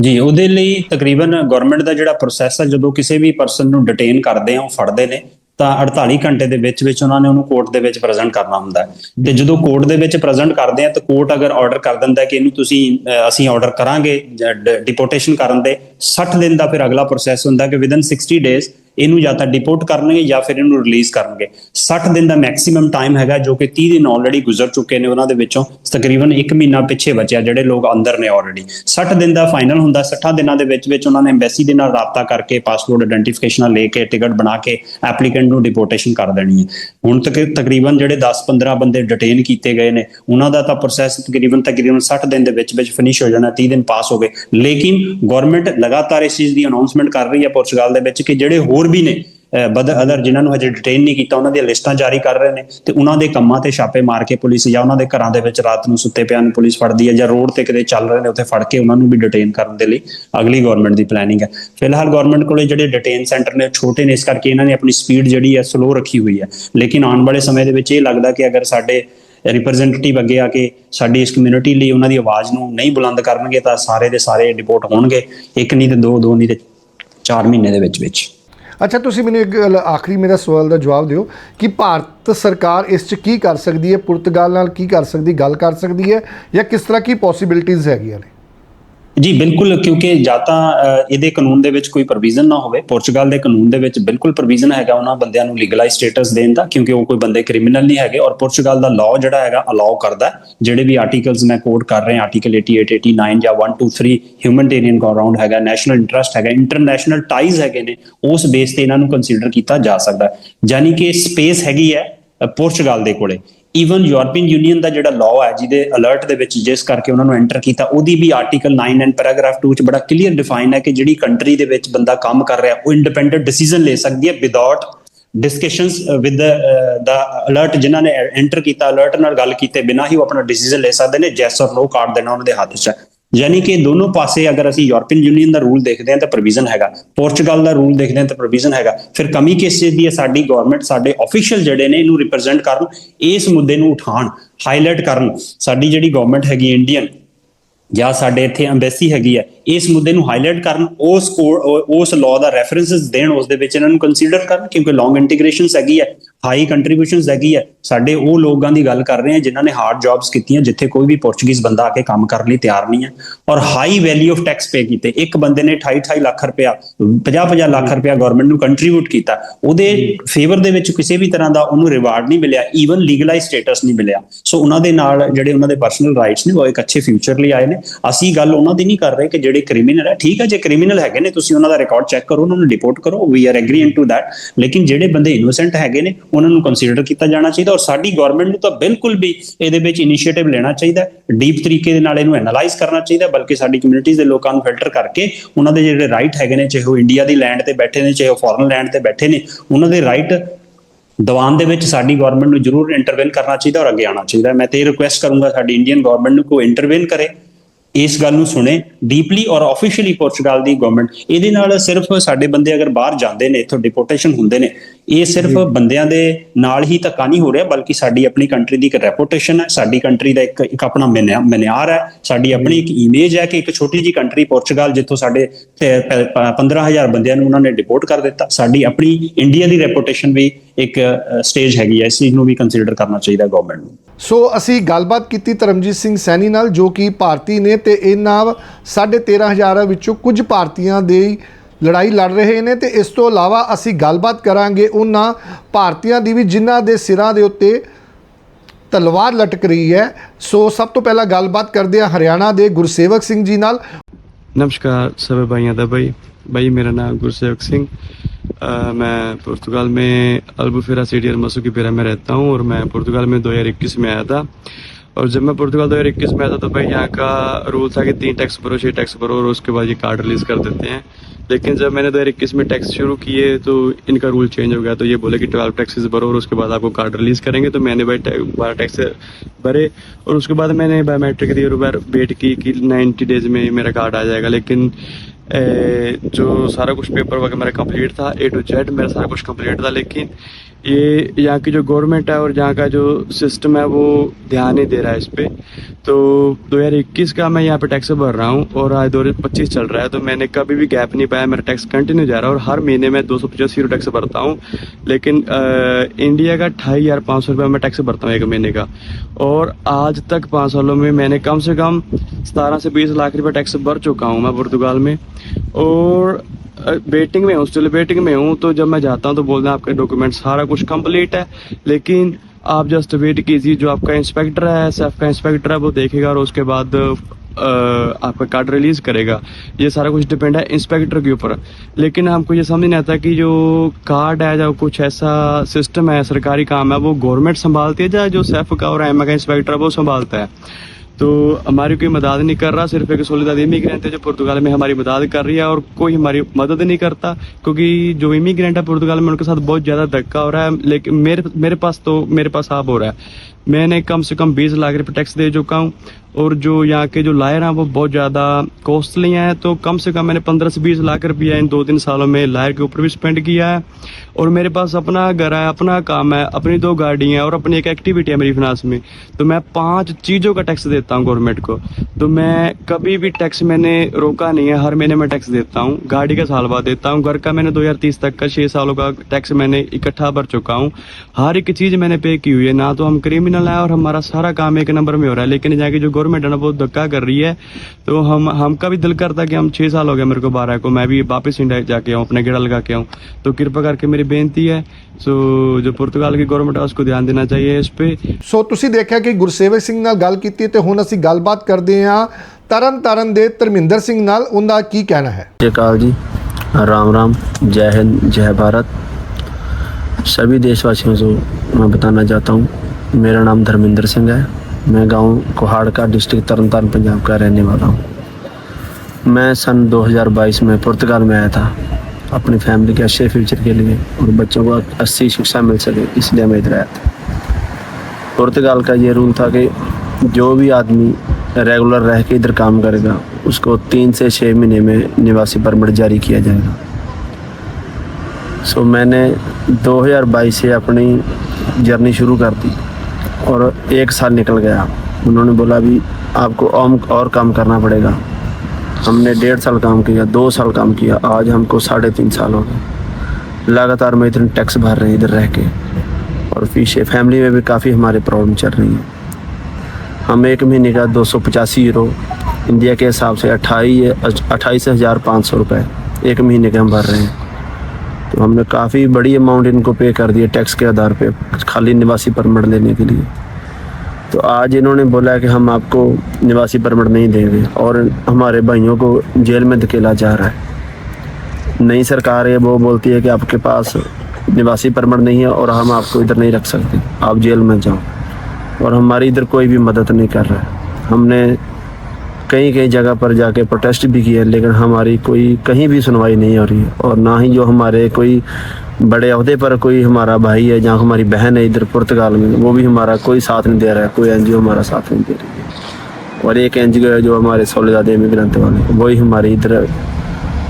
ਜੀ, ਉਹਦੇ ਲਈ ਤਕਰੀਬਨ ਗਵਰਨਮੈਂਟ ਦਾ ਜਿਹੜਾ ਪ੍ਰੋਸੈਸ ਹੈ, ਜਦੋਂ ਕਿਸੇ ਵੀ ਪਰਸਨ ਨੂੰ ਡਿਟੇਨ ਕਰਦੇ ਆ, ਉਹ ਫੜਦੇ ਨੇ, ਤਾਂ 48 ਘੰਟੇ ਦੇ ਵਿੱਚ ਵਿੱਚ ਉਹਨਾਂ ਨੇ ਉਹਨੂੰ ਕੋਰਟ ਦੇ ਵਿੱਚ ਪ੍ਰੈਜ਼ੈਂਟ ਕਰਨਾ ਹੁੰਦਾ ਹੈ। ਤੇ ਜਦੋਂ ਕੋਰਟ ਦੇ ਵਿੱਚ ਪ੍ਰੈਜ਼ੈਂਟ ਕਰਦੇ ਆ, ਤਾਂ ਕੋਰਟ ਅਗਰ ਆਰਡਰ ਕਰ ਦਿੰਦਾ ਕਿ ਇਹਨੂੰ ਤੁਸੀਂ ਅਸੀਂ ਆਰਡਰ ਕਰਾਂਗੇ ਡਿਪੋਰਟੇਸ਼ਨ ਕਰਨ ਦੇ 60 ਦਿਨ ਦਾ ਫਿਰ ਅਗਲਾ ਪ੍ਰੋਸੈਸ ਹੁੰਦਾ ਕਿ ਵਿਦਨ 60 ਡੇਜ਼ ਇਹਨੂੰ ਜਾਂ ਤਾਂ ਡਿਪੋਰਟ ਕਰਨਗੇ ਜਾਂ ਫਿਰ ਇਹਨੂੰ ਰਿਲੀਜ਼ ਕਰਨਗੇ। 60 ਦਿਨ ਦਾ ਮੈਕਸਿਮਮ ਟਾਈਮ ਹੈਗਾ ਜੋ ਕਿ 30 ਦਿਨ ਆਲਰੇਡੀ ਗੁਜ਼ਰ ਚੁੱਕੇ ਨੇ ਉਹਨਾਂ ਦੇ ਵਿੱਚੋਂ, ਤਕਰੀਬਨ 1 ਮਹੀਨਾ ਪਿੱਛੇ ਬਚਿਆ ਜਿਹੜੇ ਲੋਕ ਅੰਦਰ ਨੇ ਆਲਰੇਡੀ 60 ਦਿਨ ਦਾ ਫਾਈਨਲ ਹੁੰਦਾ 60 ਦਿਨਾਂ ਦੇ ਵਿੱਚ ਵਿੱਚ ਉਹਨਾਂ ਨੇ ਐਮਬੈਸੀ ਦੇ ਨਾਲ ਰਾਬਤਾ ਕਰਕੇ ਪਾਸਪੋਰਟ ਆਇਡੈਂਟੀਫਿਕੇਸ਼ਨ ਲੈ ਕੇ, ਟਿਕਟ ਬਣਾ ਕੇ ਐਪਲੀਕੈਂਟ ਨੂੰ ਡਿਪੋਰਟੇਸ਼ਨ ਕਰ ਦੇਣੀ ਹੈ। ਹੁਣ ਤੱਕ ਤਕਰੀਬਨ ਜਿਹੜੇ 10-15 ਬੰਦੇ ਡਿਟੇਨ ਕੀਤੇ ਗਏ ਨੇ, ਉਹਨਾਂ ਦਾ ਤਾਂ ਪ੍ਰੋਸੈਸ ਤਕਰੀਬਨ ਤਕਰੀਬਨ 60 ਦਿਨ ਦੇ ਵਿੱਚ ਵਿੱਚ ਫਿਨਿਸ਼ ਹੋ ਜਾਣਾ 30 ਦਿਨ ਪਾਸ ਹੋ ਗਏ। ਲੇਕਿਨ ਗਵਰਨਮੈਂਟ ਲਗਾਤਾਰ ਇਸ ਚੀਜ਼ ਦੀ ਅਨਾਉਂਸਮੈਂਟ ਕਰ ਰਹੀ ਹੈ ਪੁਰਤਗਾਲ ਦੇ ਵਿੱਚ ਕਿ ਜਿਹੜੇ ਹੋਰ ਵੀ ਨੇ ਬਦਰ ਅਦਰ ਜਿਨ੍ਹਾਂ ਨੂੰ ਹਜੇ ਡਿਟੇਨ ਨਹੀਂ ਕੀਤਾ, ਉਹਨਾਂ ਦੀਆਂ ਲਿਸਟਾਂ ਜਾਰੀ ਕਰ ਰਹੇ ਨੇ ਤੇ ਉਹਨਾਂ ਦੇ ਕੰਮਾਂ ਤੇ ਛਾਪੇ ਮਾਰ ਕੇ ਪੁਲਿਸ ਜਾਂ ਉਹਨਾਂ ਦੇ ਘਰਾਂ ਦੇ ਵਿੱਚ ਰਾਤ ਨੂੰ ਸੁੱਤੇ ਪਿਆਂ ਨੂੰ ਪੁਲਿਸ ਫੜਦੀ ਹੈ ਜਾਂ ਰੋਡ ਤੇ ਕਿਤੇ ਚੱਲ ਰਹੇ ਨੇ, ਉੱਥੇ ਫੜ ਕੇ ਉਹਨਾਂ ਨੂੰ ਵੀ ਡਿਟੇਨ ਕਰਨ ਦੇ ਲਈ ਅਗਲੀ ਗਵਰਨਮੈਂਟ ਦੀ ਪਲੈਨਿੰਗ ਹੈ। ਫਿਲਹਾਲ ਗਵਰਨਮੈਂਟ ਕੋਲੇ ਜਿਹੜੇ ਡਿਟੇਨ ਸੈਂਟਰ ਨੇ ਛੋਟੇ ਨੇ, ਇਸ ਕਰਕੇ ਇਹਨਾਂ ਨੇ ਆਪਣੀ ਸਪੀਡ ਜਿਹੜੀ ਹੈ ਸਲੋ ਰੱਖੀ ਹੋਈ ਹੈ। ਲੇਕਿਨ ਆਉਣ ਵਾਲੇ ਸਮੇਂ ਦੇ ਵਿੱਚ ਇਹ ਲੱਗਦਾ ਕਿ ਅਗਰ ਸਾਡੇ ਰਿਪਰੈਜ਼ੈਂਟੇਟਿਵ ਅੱਗੇ ਆ ਕੇ ਸਾਡੀ ਇਸ ਕਮਿਊਨਿਟੀ ਲਈ ਉਹਨਾਂ ਦੀ ਆਵਾਜ਼ ਨੂੰ ਨਹੀਂ ਬੁਲੰਦ ਕਰਨਗੇ, ਤਾਂ ਸਾਰੇ ਦੇ ਸਾਰੇ ਡਿਪੋਰਟ ਹੋਣਗੇ, ਇੱਕ ਨਹੀਂ ਤੇ ਦੋ ਦੋ ਨਹੀਂ ਤੇ ਚਾਰ ਮਹੀਨੇ ਦੇ ਵਿੱਚ ਵਿੱਚ। ਅੱਛਾ, ਤੁਸੀਂ ਮੈਨੂੰ ਇੱਕ ਗੱਲ, ਆਖਰੀ ਮੇਰਾ ਸਵਾਲ ਦਾ ਜਵਾਬ ਦਿਓ ਕਿ ਭਾਰਤ ਸਰਕਾਰ ਇਸ 'ਚ ਕੀ ਕਰ ਸਕਦੀ ਹੈ? ਪੁਰਤਗਾਲ ਨਾਲ ਕੀ ਕਰ ਸਕਦੀ, ਗੱਲ ਕਰ ਸਕਦੀ ਹੈ? ਜਾਂ ਕਿਸ ਤਰ੍ਹਾਂ ਕੀ ਪੋਸੀਬਿਲਿਟੀਆਂ ਹੈਗੀਆਂ ਨੇ? ਜੀ ਬਿਲਕੁਲ ਕਿਉਂਕਿ ਜਾਂ ਤਾਂ ਇਹਦੇ ਕਾਨੂੰਨ ਦੇ ਵਿੱਚ ਕੋਈ ਪ੍ਰੋਵੀਜ਼ਨ ਨਾ ਹੋਵੇ। ਪੁਰਤਗਾਲ ਦੇ ਕਾਨੂੰਨ ਦੇ ਵਿੱਚ ਬਿਲਕੁਲ ਪ੍ਰੋਵੀਜ਼ਨ ਹੈਗਾ ਉਹਨਾਂ ਬੰਦਿਆਂ ਨੂੰ ਲੀਗਲਾਈਜ਼ ਸਟੇਟਸ ਦੇਣ ਦਾ ਕਿਉਂਕਿ ਉਹ ਕੋਈ ਬੰਦੇ ਕ੍ਰਿਮੀਨਲ ਨਹੀਂ ਹੈਗੇ। ਔਰ ਪੁਰਤਗਾਲ ਦਾ ਲਾਅ ਜਿਹੜਾ ਹੈਗਾ ਅਲਾਉ ਕਰਦਾ ਜਿਹੜੇ ਵੀ ਆਰਟੀਕਲਸ ਮੈਂ ਕੋਡ ਕਰ ਰਿਹਾ ਆਰਟੀਕਲ 88 89 ਜਾਂ 123 ਹਿਊਮਨਟੇਰੀਅਨ ਗਰਾਊਂਡ ਹੈਗਾ ਨੈਸ਼ਨਲ ਇੰਟਰਸਟ ਹੈਗਾ ਇੰਟਰਨੈਸ਼ਨਲ ਟਾਈਜ਼ ਹੈਗੇ ਨੇ ਉਸ ਬੇਸ ਤੇ ਇਹਨਾਂ ਨੂੰ ਕੰਸੀਡਰ ਕੀਤਾ ਜਾ ਸਕਦਾ ਹੈ। ਯਾਨੀ ਕਿ ਸਪੇਸ ਹੈਗੀ ਹੈ ਅ, ਪੁਰਤਗਾਲ ਦੇ ਕੋਲੇ। ਈਵਨ ਯੂਰਪੀਅਨ ਯੂਨੀਅਨ ਦਾ ਜਿਹੜਾ ਲਾਅ ਹੈ, ਜਿਹਦੇ ਅਲਰਟ ਦੇ ਵਿੱਚ ਜਿਸ ਕਰਕੇ ਉਹਨਾਂ ਨੂੰ ਐਂਟਰ ਕੀਤਾ, ਉਹਦੀ ਵੀ ਆਰਟੀਕਲ 9 ਐਂਡ ਪੈਰਾਗ੍ਰਾਫ 2 ਚ ਬੜਾ ਕਲੀਅਰ ਡਿਫਾਈਨ ਹੈ ਕਿ ਜਿਹੜੀ ਕੰਟਰੀ ਦੇ ਵਿੱਚ ਬੰਦਾ ਕੰਮ ਕਰ ਰਿਹਾ, ਉਹ ਇੰਡੀਪੈਂਡੈਂਟ ਡਿਸੀਜਨ ਲੈ ਸਕਦੀ ਹੈ without discussions with the alert ਜਿਨ੍ਹਾਂ ਨੇ ਐਂਟਰ ਕੀਤਾ ਅਲਰਟ ਨਾਲ ਗੱਲ ਕੀਤੇ, ਬਿਨਾਂ ਹੀ ਉਹ ਆਪਣਾ ਡਿਸੀਜਨ ਲੈ ਸਕਦੇ ਨੇ ਜੈਸ ਔਰ ਨੋ ਕਾਰਡ ਦੇਣਾ ਉਹਨਾਂ ਦੇ ਹੱਥ 'ਚ। ਯਾਨੀ ਕਿ ਦੋਨੋਂ ਪਾਸੇ ਅਗਰ ਅਸੀਂ ਯੂਰਪੀਅਨ ਯੂਨੀਅਨ ਦਾ ਰੂਲ ਦੇਖਦੇ ਹਾਂ ਤਾਂ ਪ੍ਰੋਵੀਜ਼ਨ ਹੈਗਾ। ਪੋਰਚੁਗਲ ਦਾ ਰੂਲ ਦੇਖਦੇ ਹਾਂ ਤਾਂ ਪ੍ਰੋਵੀਜ਼ਨ ਹੈਗਾ। ਫਿਰ ਕਮੀ ਕਿਸ ਦੀ ਹੈ? ਸਾਡੀ ਗਵਰਨਮੈਂਟ ਸਾਡੇ ਆਫੀਸ਼ੀਅਲ ਜਿਹੜੇ ਨੇ ਇਹਨੂੰ ਰਿਪਰੈਜ਼ੈਂਟ ਕਰਨ, ਇਸ ਮੁੱਦੇ ਨੂੰ ਉਠਾਉਣ ਹਾਈਲਾਈਟ ਕਰਨ। ਸਾਡੀ ਜਿਹੜੀ ਗਵਰਨਮੈਂਟ ਹੈਗੀ ਇੰਡੀਅਨ ਜਾਂ ਸਾਡੇ ਇੱਥੇ ਐਮਬੈਸੀ ਹੈਗੀ ਹੈ ਇਸ ਮੁੱਦੇ ਨੂੰ ਹਾਈਲਾਈਟ ਕਰਨ, ਉਸ ਕੋ- ਉਸ ਲਾਅ ਦਾ ਰੈਫਰੈਂਸਸ ਦੇਣ ਉਸ ਦੇ ਵਿੱਚ ਇਹਨਾਂ ਨੂੰ ਕੰਸੀਡਰ ਕਰਨ, ਕਿਉਂਕਿ ਲੌਂਗ ਇੰਟੀਗ੍ਰੇਸ਼ਨਸ ਹੈਗੀ ਹੈ ਹਾਈ ਕੰਟਰੀਬਿਊਸ਼ਨਸ ਹੈਗੀ ਹੈ। ਸਾਡੇ ਉਹ ਲੋਕਾਂ ਦੀ ਗੱਲ ਕਰ ਰਹੇ ਹਾਂ ਜਿਨ੍ਹਾਂ ਨੇ ਹਾਰਡ ਜੌਬਸ ਕੀਤੀਆਂ, ਜਿੱਥੇ ਕੋਈ ਵੀ ਪੁਰਤਗੀਜ਼ ਬੰਦਾ ਆ ਕੇ ਕੰਮ ਕਰਨ ਲਈ ਤਿਆਰ ਨਹੀਂ ਹੈ। ਔਰ high value of tax pay ਕੀਤੇ। ਇੱਕ ਬੰਦੇ ਨੇ 28 28 ਲੱਖ ਰੁਪਇਆ 50 50 ਲੱਖ ਰੁਪਇਆ ਗਵਰਨਮੈਂਟ ਨੂੰ ਕੰਟਰੀਬਿਊਟ ਕੀਤਾ। ਉਹਦੇ ਫੇਵਰ ਦੇ ਵਿੱਚ ਕਿਸੇ ਵੀ ਤਰ੍ਹਾਂ ਦਾ ਉਹਨੂੰ ਰਿਵਾਰਡ ਨਹੀਂ ਮਿਲਿਆ ਈਵਨ ਲੀਗਲਾਈਜ਼ ਸਟੇਟਸ ਨਹੀਂ ਮਿਲਿਆ। ਸੋ ਉਹਨਾਂ ਦੇ ਨਾਲ ਜਿਹੜੇ ਉਹਨਾਂ ਦੇ ਪਰਸਨਲ ਰਾਈਟਸ ਨੇ, ਉਹ ਇੱਕ ਅੱਛੇ ਫਿਊਚਰ ਲਈ ਆਏ ਨੇ। ਅਸੀਂ ਗੱਲ ਉਹਨਾਂ ਦੀ ਨਹੀਂ ਕਰ ਰਹੇ ਕਿ ਜਿਹੜੇ ਕ੍ਰਿਮੀਨਲ ਹੈ, ਠੀਕ ਹੈ, ਜੇ ਕ੍ਰਿਮੀਨਲ ਹੈਗੇ ਨੇ, ਤੁਸੀਂ ਉਹਨਾਂ ਦਾ ਰਿਕਾਰਡ ਚੈੱਕ ਕਰੋ, ਉਹਨਾਂ ਨੂੰ ਡਿਪੋਰਟ ਕਰੋ we are agree to that ਲੇਕਿਨ ਜਿਹੜੇ ਬੰਦੇ ਇਨੋਸੈਂਟ ਹੈਗੇ ਨੇ, ਉਹਨਾਂ ਨੂੰ ਕੰਸੀਡਰ ਕੀਤਾ ਜਾਣਾ ਚਾਹੀਦਾ ਔਰ ਸਾਡੀ ਗਵਰਨਮੈਂਟ ਨੂੰ ਤਾਂ ਬਿਲਕੁਲ ਵੀ ਇਹਦੇ ਵਿੱਚ ਇਨੀਸ਼ੀਏਟਿਵ ਲੈਣਾ ਚਾਹੀਦਾ ਡੀਪ ਤਰੀਕੇ ਦੇ ਨਾਲ ਇਹਨੂੰ ਐਨਾਲਾਈਜ਼ ਕਰਨਾ ਚਾਹੀਦਾ ਬਲਕਿ ਸਾਡੀ ਕਮਿਊਨਿਟੀਜ਼ ਦੇ ਲੋਕਾਂ ਨੂੰ ਫਿਲਟਰ ਕਰਕੇ ਉਹਨਾਂ ਦੇ ਜਿਹੜੇ ਰਾਈਟ ਹੈਗੇ ਨੇ, ਚਾਹੇ ਉਹ ਇੰਡੀਆ ਦੀ ਲੈਂਡ ਤੇ ਬੈਠੇ ਨੇ, ਚਾਹੇ ਉਹ ਫੋਰਨ ਲੈਂਡ ਤੇ ਬੈਠੇ ਨੇ, ਉਹਨਾਂ ਦੇ ਰਾਈਟ ਦੀਵਾਨ ਦੇ ਵਿੱਚ ਸਾਡੀ ਗਵਰਨਮੈਂਟ ਨੂੰ ਜ਼ਰੂਰ ਇੰਟਰਵੈਨ ਕਰਨਾ ਚਾਹੀਦਾ ਔਰ ਅੱਗੇ ਆਉਣਾ ਚਾਹੀਦਾ ਮੈਂ ਤੇ ਇਹ ਰਿਕੁਐਸਟ ਕਰੂੰਗਾ ਸਾਡੀ ਇੰਡੀਅਨ ਗਵਰਨਮੈਂਟ ਨੂੰ ਕੋਈ ਇੰਟਰਵੈਨ ਕਰੇ। ਇਸ ਗੱਲ ਨੂੰ ਸੁਣੇ ਡੀਪਲੀ ਔਰ ਆਫੀਸ਼ੀਅਲੀ ਪੁਰਤਗਾਲ ਦੀ ਗਵਰਨਮੈਂਟ ਇਹਦੇ ਨਾਲ ਸਿਰਫ ਸਾਡੇ ਬੰਦੇ ਅਗਰ ਬਾਹਰ ਜਾਂਦੇ ਨੇ, ਇੱਥੋਂ ਡਿਪੋਰਟੇਸ਼ਨ ਹੁੰਦੇ ਨੇ ਇਹ ਸਿਰਫ ਬੰਦਿਆਂ ਦੇ ਨਾਲ ਹੀ ਧੱਕਾ ਨਹੀਂ ਹੋ ਰਿਹਾ ਬਲਕਿ ਸਾਡੀ ਆਪਣੀ ਕੰਟਰੀ ਦੀ ਇੱਕ ਰੈਪੂਟੇਸ਼ਨ ਹੈ ਸਾਡੀ ਕੰਟਰੀ ਦਾ ਇੱਕ ਇੱਕ ਆਪਣਾ ਮਿਨਿਆ- ਮਿਨਿਆਰ ਹੈ ਸਾਡੀ ਆਪਣੀ ਇੱਕ ਇਮੇਜ ਹੈ ਕਿ ਇੱਕ ਛੋਟੀ ਜੀ ਕੰਟਰੀ ਪੁਰਤਗਾਲ ਜਿੱਥੋਂ ਸਾਡੇ ਤੇ ਪ- ਪ- 15000 ਬੰਦਿਆਂ ਨੂੰ ਉਹਨਾਂ ਨੇ ਡਿਪੋਰਟ ਕਰ ਦਿੱਤਾ। ਸਾਡੀ ਆਪਣੀ ਇੰਡੀਆ ਦੀ ਰੈਪੂਟੇਸ਼ਨ ਵੀ ਇੱਕ ਸਟੇਜ ਹੈਗੀ ਹੈ ਇਸ ਚੀਜ਼ ਨੂੰ ਵੀ ਕੰਸੀਡਰ ਕਰਨਾ ਚਾਹੀਦਾ ਗਵਰਨਮੈਂਟ ਨੂੰ। ਸੋ ਅਸੀਂ ਗੱਲਬਾਤ ਕੀਤੀ ਧਰਮਜੀਤ ਸਿੰਘ ਸੈਣੀ ਨਾਲ ਜੋ ਕਿ ਭਾਰਤੀ ਨੇ ਤੇ ਇਹਨਾਂ 13500 ਵਿੱਚੋਂ ਕੁਝ ਭਾਰਤੀਆਂ ਦੇ ਲੜਾਈ ਲੜ ਰਹੇ ਨੇ ਤੇ ਇਸ ਤੋਂ ਇਲਾਵਾ ਅਸੀਂ ਗੱਲਬਾਤ ਕਰਾਂਗੇ ਉਹਨਾਂ ਭਾਰਤੀਆਂ ਦੀ ਵੀ ਜਿਨ੍ਹਾਂ ਦੇ ਸਿਰਾਂ ਦੇ ਉੱਤੇ ਤਲਵਾਰ ਲਟਕ ਰਹੀ ਹੈ ਸੋ ਸਭ ਤੋਂ ਪਹਿਲਾਂ ਗੱਲਬਾਤ ਕਰਦੇ ਹਾਂ ਹਰਿਆਣਾ ਦੇ ਗੁਰਸੇਵਕ ਸਿੰਘ ਜੀ ਨਾਲ नमस्कार सभी भाइयों दा भाई भाई मेरा नाम गुरसेवक सिंह अ, मैं पुर्तगाल में अल्बुफेरा सिटी मसू की पेरा में रहता हूँ और मैं पुर्तगाल में 2021 में आया था और जब मैं पुर्तगाल 2021 में आया था तो भाई यहाँ का रूल था कि तीन टैक्स भरो छः टैक्स भरो और उसके बाद ये कार्ड रिलीज कर देते हैं लेकिन जब मैंने 2021 में टैक्स शुरू किए तो इनका रूल चेंज हो गया। तो ये बोले कि ट्वेल्व टैक्सेस भरो और उसके बाद आपको कार्ड रिलीज़ करेंगे। तो मैंने भाई बारह टैक्स भरे और उसके बाद मैंने बायोमेट्रिक दी और वेट की कि 90 डेज़ में मेरा कार्ड आ जाएगा। लेकिन ए, जो सारा कुछ पेपर वगैरह मेरा कंप्लीट था ए टू जेड मेरा सारा कुछ कंप्लीट था लेकिन ये यहाँ की जो गवर्नमेंट है और यहाँ का जो सिस्टम है वो ध्यान नहीं दे रहा है इस पर तो 2021 का मैं यहाँ पे टैक्स भर रहा हूँ और आज 2025 चल रहा है तो मैंने कभी भी गैप नहीं पाया मेरा टैक्स कंटिन्यू जा रहा है और हर महीने में दो सौ पचासी टैक्स भरता हूँ। लेकिन अ, इंडिया का ढाई हज़ार पाँच सौ रुपये मैं टैक्स भरता हूँ एक महीने का। और आज तक पाँच सालों में मैंने कम से कम सतारह से बीस लाख रुपये टैक्स भर चुका हूँ मैं पुर्तगाल में। और वेटिंग में हूँ स्टिल वेटिंग में हूँ तो जब मैं जाता हूँ तो बोलते हैं आपके डॉक्यूमेंट सारा कुछ कंप्लीट है। लेकिन आप जस्ट वेट कीजिए, जो आपका इंस्पेक्टर है सेफ़ का इंस्पेक्टर है, वो देखेगा और उसके बाद आपका कार्ड रिलीज़ करेगा। ये सारा कुछ डिपेंड है इंस्पेक्टर के ऊपर। लेकिन हमको ये समझ नहीं आता कि जो कार्ड है या कुछ ऐसा सिस्टम है, सरकारी काम है, वो गवर्नमेंट संभालती है, या जो सेफ़ का और एम का इंस्पेक्टर है, वो संभालता है? तो हमारी कोई मदद नहीं कर रहा सिर्फ एक सोलिदार इमिग्रेंट है जो पुर्तगाल में हमारी मदद कर रही है और कोई हमारी मदद नहीं करता क्योंकि जो इमिग्रेंट है पुर्तगाल में उनके साथ बहुत ज़्यादा धक्का हो रहा है लेकिन मेरे मेरे पास तो मेरे पास आप हो रहा है मैंने कम से कम बीस लाख रुपए टैक्स दे चुका हूँ। और जो यहाँ के जो लायर हैं, वो बहुत ज़्यादा कॉस्टली हैं। तो कम से कम मैंने पंद्रह से बीस लाख रुपया इन दो तीन सालों में लायर के ऊपर भी स्पेंड किया है। और मेरे पास अपना घर है, अपना काम है, अपनी दो गाड़ी हैं और अपनी एक एक्टिविटी है मेरी फिनांस में। तो मैं पाँच चीज़ों का टैक्स देता हूँ गवर्नमेंट को। तो मैं कभी भी टैक्स मैंने रोका नहीं है, हर महीने मैं टैक्स देता हूँ। गाड़ी का साल बाद देता हूँ। घर का मैंने 2030 तक का छः सालों का टैक्स मैंने इकट्ठा भर चुका हूँ। हर एक चीज़ मैंने पे की हुई है, ना तो हम क्रिमिनल टर्मिनल है और हमारा सारा काम एक नंबर में हो रहा है लेकिन जाके जो गवर्नमेंट है ना बहुत धक्का कर रही है तो हम हमका भी दिल करता कि हम छह साल हो गए मेरे को बारह को मैं भी वापस इंडिया जाके आऊँ अपना गेड़ा लगा के आऊँ तो कृपा करके मेरी बेनती है सो जो पुर्तगाल की गवर्नमेंट है उसको ध्यान देना चाहिए इस पे ਸੋ ਤੁਸੀਂ ਦੇਖਿਆ ਕਿ ਗੁਰਸੇਵਕ ਸਿੰਘ ਨਾਲ ਗੱਲ ਕੀਤੀ ਤੇ ਹੁਣ ਅਸੀਂ ਗੱਲਬਾਤ ਕਰਦੇ ਹਾਂ ਤਰਨ ਤਾਰਨ ਦੇ ਧਰਮਿੰਦਰ ਸਿੰਘ ਨਾਲ ਉਹਦਾ ਕੀ ਕਹਿਣਾ ਹੈ जय काल जी राम राम जय हिंद जय भारत सभी देशवासियों को मैं बताना चाहता हूँ मेरा नाम धर्मेंद्र सिंह है। मैं गाँव कोहाड़ का डिस्ट्रिक्ट तरनतारन पंजाब का रहने वाला हूँ। मैं सन 2022 में पुर्तगाल में आया था। अपनी फैमिली के अच्छे फ्यूचर के लिए और बच्चों को अच्छी शिक्षा मिल सके, इसलिए मैं इधर आया था। पुर्तगाल का ये रूल था कि जो भी आदमी रेगुलर रह के इधर काम करेगा, उसको तीन से छः महीने में निवासी परमिट जारी किया जाएगा। सो मैंने 2022 से अपनी जर्नी शुरू कर दी। और एक साल निकल गया। उन्होंने बोला, अभी आपको और काम करना पड़ेगा। हमने डेढ़ साल काम किया, दो साल काम किया, आज हमको साढ़े तीन साल हो गए। लगातार मैं इतने टैक्स भर रहे इधर रह के। और पीछे फैमिली में भी काफ़ी हमारे प्रॉब्लम चल रही है। हम एक महीने का दो सौ पचासी यूरो, इंडिया के हिसाब से अट्ठाईस अट्ठाईस हज़ार पाँच सौ रुपये एक महीने के हम भर रहे हैं। तो हमने काफ़ी बड़ी अमाउंट इनको पे कर दिए टैक्स के आधार पे, खाली निवासी परमिट लेने के लिए। तो आज इन्होंने बोला कि हम आपको निवासी परमिट नहीं देंगे और हमारे भाइयों को जेल में धकेला जा रहा है। नई सरकार है, वो बोलती है कि आपके पास निवासी परमिट नहीं है और हम आपको इधर नहीं रख सकते। आप जेल में जाओ और हमारी इधर कोई भी मदद नहीं कर रहा है। हमने कई कई जगह पर जाके प्रोटेस्ट भी किया लेकिन हमारी कोई कहीं भी सुनवाई नहीं हो रही है। और ना ही जो हमारे कोई बड़े अहदे पर कोई हमारा भाई है जहाँ हमारी बहन है इधर पुर्तगाल में, वो भी हमारा कोई साथ नहीं दे रहा है, कोई एनजीओ हमारा साथ नहीं दे रही है। और एक एनजीओ है जो हमारे सोलेदाद इमिग्रेंट वाले, वही हमारी इधर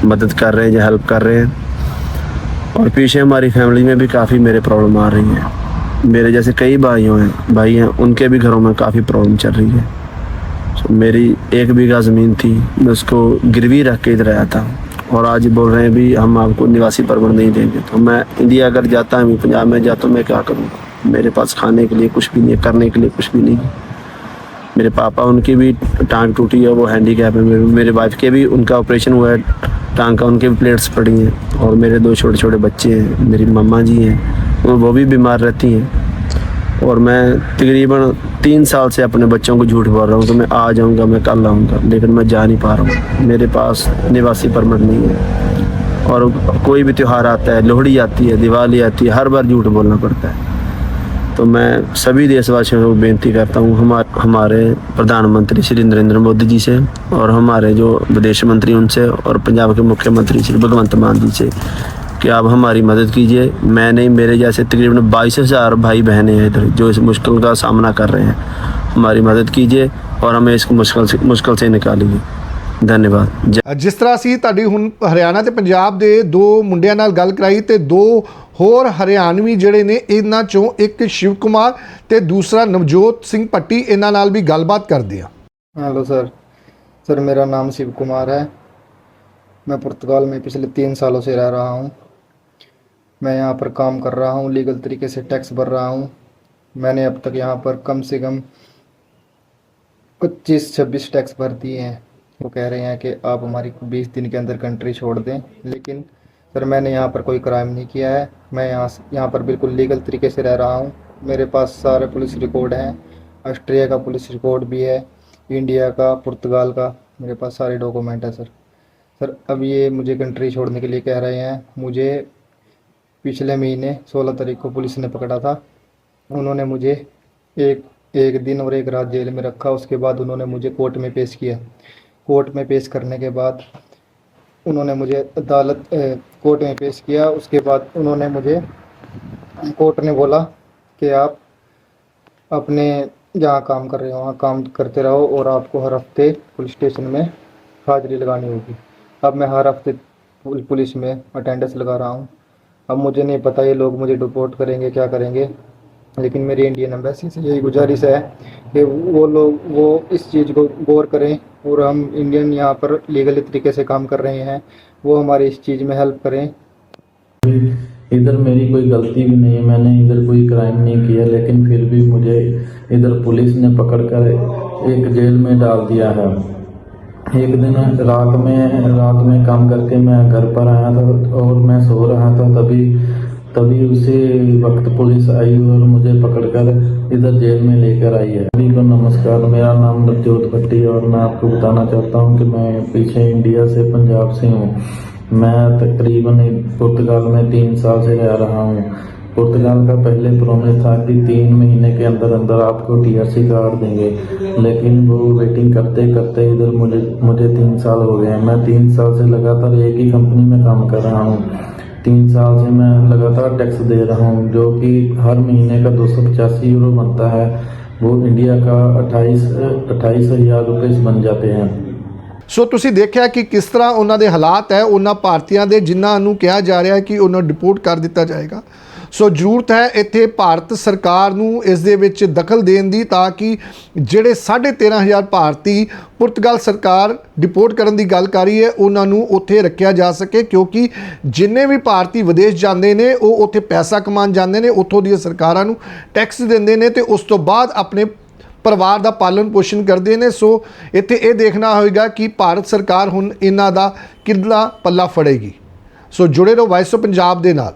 मदद कर रहे हैं या हेल्प कर रहे हैं। और पीछे हमारी फैमिली में भी काफ़ी मेरे प्रॉब्लम आ रही हैं। मेरे जैसे कई भाइयों हैं, भाई हैं, उनके भी घरों में काफ़ी प्रॉब्लम चल रही है। मेरी एक बीघा ज़मीन थी मैं उसको गिरवी रख के इधर आया था। और आज बोल रहे हैं भी हम आपको निवासी परमिट नहीं देंगे। तो मैं इंडिया अगर जाता हूँ पंजाब में जाता हूँ मैं क्या करूँगा मेरे पास खाने के लिए कुछ भी नहीं करने के लिए कुछ भी नहीं। मेरे पापा उनकी भी टांग टूटी है वो हैंडी कैप है। मेरे, मेरे वाइफ के भी उनका ऑपरेशन हुआ है टांग का उनके भी प्लेट्स पड़ी हैं। और मेरे दो छोटे छोटे बच्चे हैं मेरी मम्मा जी हैं वो भी बीमार रहती हैं। और मैं तकरीबन तीन साल से अपने बच्चों को झूठ बोल रहा हूँ कि मैं आ जाऊँगा, मैं कल आऊँगा, लेकिन मैं जा नहीं पा रहा हूँ। मेरे पास निवासी परमिट नहीं है। और कोई भी त्यौहार आता है, लोहड़ी आती है, दिवाली आती है, हर बार झूठ बोलना पड़ता है। तो मैं सभी देशवासियों को बेनती करता हूँ, हमारे हमारे प्रधानमंत्री श्री नरेंद्र मोदी जी से और हमारे जो विदेश मंत्री उनसे और पंजाब के मुख्यमंत्री श्री भगवंत मान जी से कि आप हमारी मदद कीजिए मैं नहीं मेरे जैसे तकरीबन बाईस हज़ार भाई बहनें हैं इधर जो इस मुश्किल का सामना कर रहे हैं हमारी मदद कीजिए और हमें इस मुश्किल से मुश्किल से निकालिए धन्यवाद जय ਜਿਸ ਤਰ੍ਹਾਂ ਅਸੀਂ ਤੁਹਾਡੀ ਹੁਣ ਹਰਿਆਣਾ ਤੇ ਪੰਜਾਬ ਦੇ ਦੋ ਮੁੰਡਿਆਂ ਨਾਲ ਗੱਲ ਕਰਾਈ ਤੇ ਦੋ ਹੋਰ ਹਰਿਆਣਵੀ ਜਿਹੜੇ ਨੇ ਇਹਨਾਂ ਚੋਂ ਇੱਕ ਸ਼ਿਵ ਕੁਮਾਰ ਤੇ ਦੂਸਰਾ ਨਵਜੋਤ ਸਿੰਘ ਪੱਟੀ ਇਹਨਾਂ ਨਾਲ ਵੀ ਗੱਲਬਾਤ ਕਰਦੇ ਹਾਂ हेलो सर सर मेरा नाम शिव कुमार है मैं पुर्तगाल में पिछले तीन सालों से रह रहा हूँ मैं यहाँ पर काम कर रहा हूँ लीगल तरीके से टैक्स भर रहा हूँ। मैंने अब तक यहाँ पर कम से कम पच्चीस, छब्बीस टैक्स भर दिए हैं। वो कह रहे हैं कि आप हमारी बीस दिन के अंदर कंट्री छोड़ दें। लेकिन सर, मैंने यहाँ पर कोई क्राइम नहीं किया है। मैं यहाँ यहाँ पर बिल्कुल लीगल तरीके से रह रहा हूँ। मेरे पास सारे पुलिस रिकॉर्ड हैं। ऑस्ट्रिया का पुलिस रिकॉर्ड भी है। इंडिया का पुर्तगाल का, मेरे पास सारे डॉक्यूमेंट है, सर। सर, अब ये मुझे कंट्री छोड़ने के लिए कह रहे हैं। मुझे पिछले महीने 16 तारीख को पुलिस ने पकड़ा था। उन्होंने मुझे एक एक दिन और एक रात जेल में रखा, उसके बाद उन्होंने मुझे कोर्ट में पेश किया। कोर्ट में पेश करने के बाद उन्होंने मुझे अदालत कोर्ट में पेश किया। उसके बाद उन्होंने मुझे, कोर्ट ने बोला कि आप अपने जहाँ काम कर रहे हो, वहाँ काम करते रहो और आपको हर हफ़्ते पुलिस स्टेशन में हाजिरी लगानी होगी। अब मैं हर हफ़्ते पुलिस में अटेंडेंस लगा रहा हूँ। अब मुझे नहीं पता ये लोग मुझे डिपोर्ट करेंगे, क्या करेंगे। लेकिन मेरी इंडियन एम्बेसी से यही गुजारिश है कि वो लोग, वो इस चीज़ को गौर करें और हम इंडियन यहाँ पर लीगली तरीके से काम कर रहे हैं, वो हमारी इस चीज़ में हेल्प करें। इधर मेरी कोई गलती भी नहीं है, मैंने इधर कोई क्राइम नहीं किया, लेकिन फिर भी मुझे इधर पुलिस ने पकड़ कर एक जेल में डाल दिया है। एक दिन रात में रात में काम करके मैं घर पर आया था और मैं सो रहा था तभी तभी उसी वक्त पुलिस आई और मुझे पकड़कर इधर जेल में लेकर आई है सभी को नमस्कार मेरा नाम नवजोत भट्टी है और मैं आपको बताना चाहता हूँ कि मैं पीछे इंडिया से पंजाब से हूँ मैं तकरीबन पुर्तगाल में तीन साल से रह रहा हूँ पुर्तगाल का पहले प्रोमिस था कि तीन महीने के अंदर अंदर आपको टीआरसी कार्ड देंगे लेकिन वो वेटिंग करते करते इधर मुझे मुझे तीन साल हो गए हैं मैं तीन साल से लगातार एक ही कंपनी में काम कर रहा हूँ तीन साल से मैं लगातार टैक्स दे रहा हूँ जो कि हर महीने का दो सौ पचासी यूरो बनता है वो इंडिया का अट्ठाईस अट्ठाईस हज़ार रुपये बन जाते हैं ਸੋ ਤੁਸੀਂ ਦੇਖਿਆ ਕਿ ਕਿਸ ਤਰ੍ਹਾਂ ਉਹਨਾਂ ਦੇ ਹਾਲਾਤ ਹੈ ਉਹਨਾਂ ਭਾਰਤੀਆਂ ਦੇ ਜਿਨ੍ਹਾਂ ਨੂੰ ਕਿਹਾ ਜਾ ਰਿਹਾ ਹੈ ਕਿ ਉਹਨਾਂ ਨੂੰ ਡਿਪੋਰਟ ਕਰ ਦਿੱਤਾ ਜਾਏਗਾ ਸੋ ਜ਼ਰੂਰਤ ਹੈ ਇੱਥੇ ਭਾਰਤ ਸਰਕਾਰ ਨੂੰ ਇਸ ਦੇ ਵਿੱਚ ਦਖਲ ਦੇਣ ਦੀ ਤਾਂ ਕਿ ਜਿਹੜੇ 13500 ਭਾਰਤੀ ਪੁਰਤਗਾਲ ਸਰਕਾਰ ਡਿਪੋਰਟ ਕਰਨ ਦੀ ਗੱਲ ਕਰ ਰਹੀ ਹੈ, ਉਹਨਾਂ ਨੂੰ ਉੱਥੇ ਰੱਖਿਆ ਜਾ ਸਕੇ, ਕਿਉਂਕਿ ਜਿੰਨੇ ਵੀ ਭਾਰਤੀ ਵਿਦੇਸ਼ ਜਾਂਦੇ ਨੇ, ਉਹ ਉੱਥੇ ਪੈਸਾ ਕਮਾਉਣ ਜਾਂਦੇ ਨੇ, ਉੱਥੋਂ ਦੀਆਂ ਸਰਕਾਰਾਂ ਨੂੰ ਟੈਕਸ ਦਿੰਦੇ ਨੇ ਤੇ ਉਸ ਤੋਂ ਬਾਅਦ ਆਪਣੇ ਪਰਿਵਾਰ ਦਾ ਪਾਲਣ ਪੋਸ਼ਣ ਕਰਦੇ ਨੇ। ਸੋ ਇੱਥੇ ਇਹ ਦੇਖਣਾ ਹੋਏਗਾ ਕਿ ਭਾਰਤ ਸਰਕਾਰ ਹੁਣ ਇਹਨਾਂ ਦਾ ਕਿੱਲਾ ਪੱਲਾ ਫੜੇਗੀ। ਸੋ ਜੁੜੇ ਰਹੋ ਵਾਇਸ ਆਫ ਪੰਜਾਬ ਦੇ ਨਾਲ।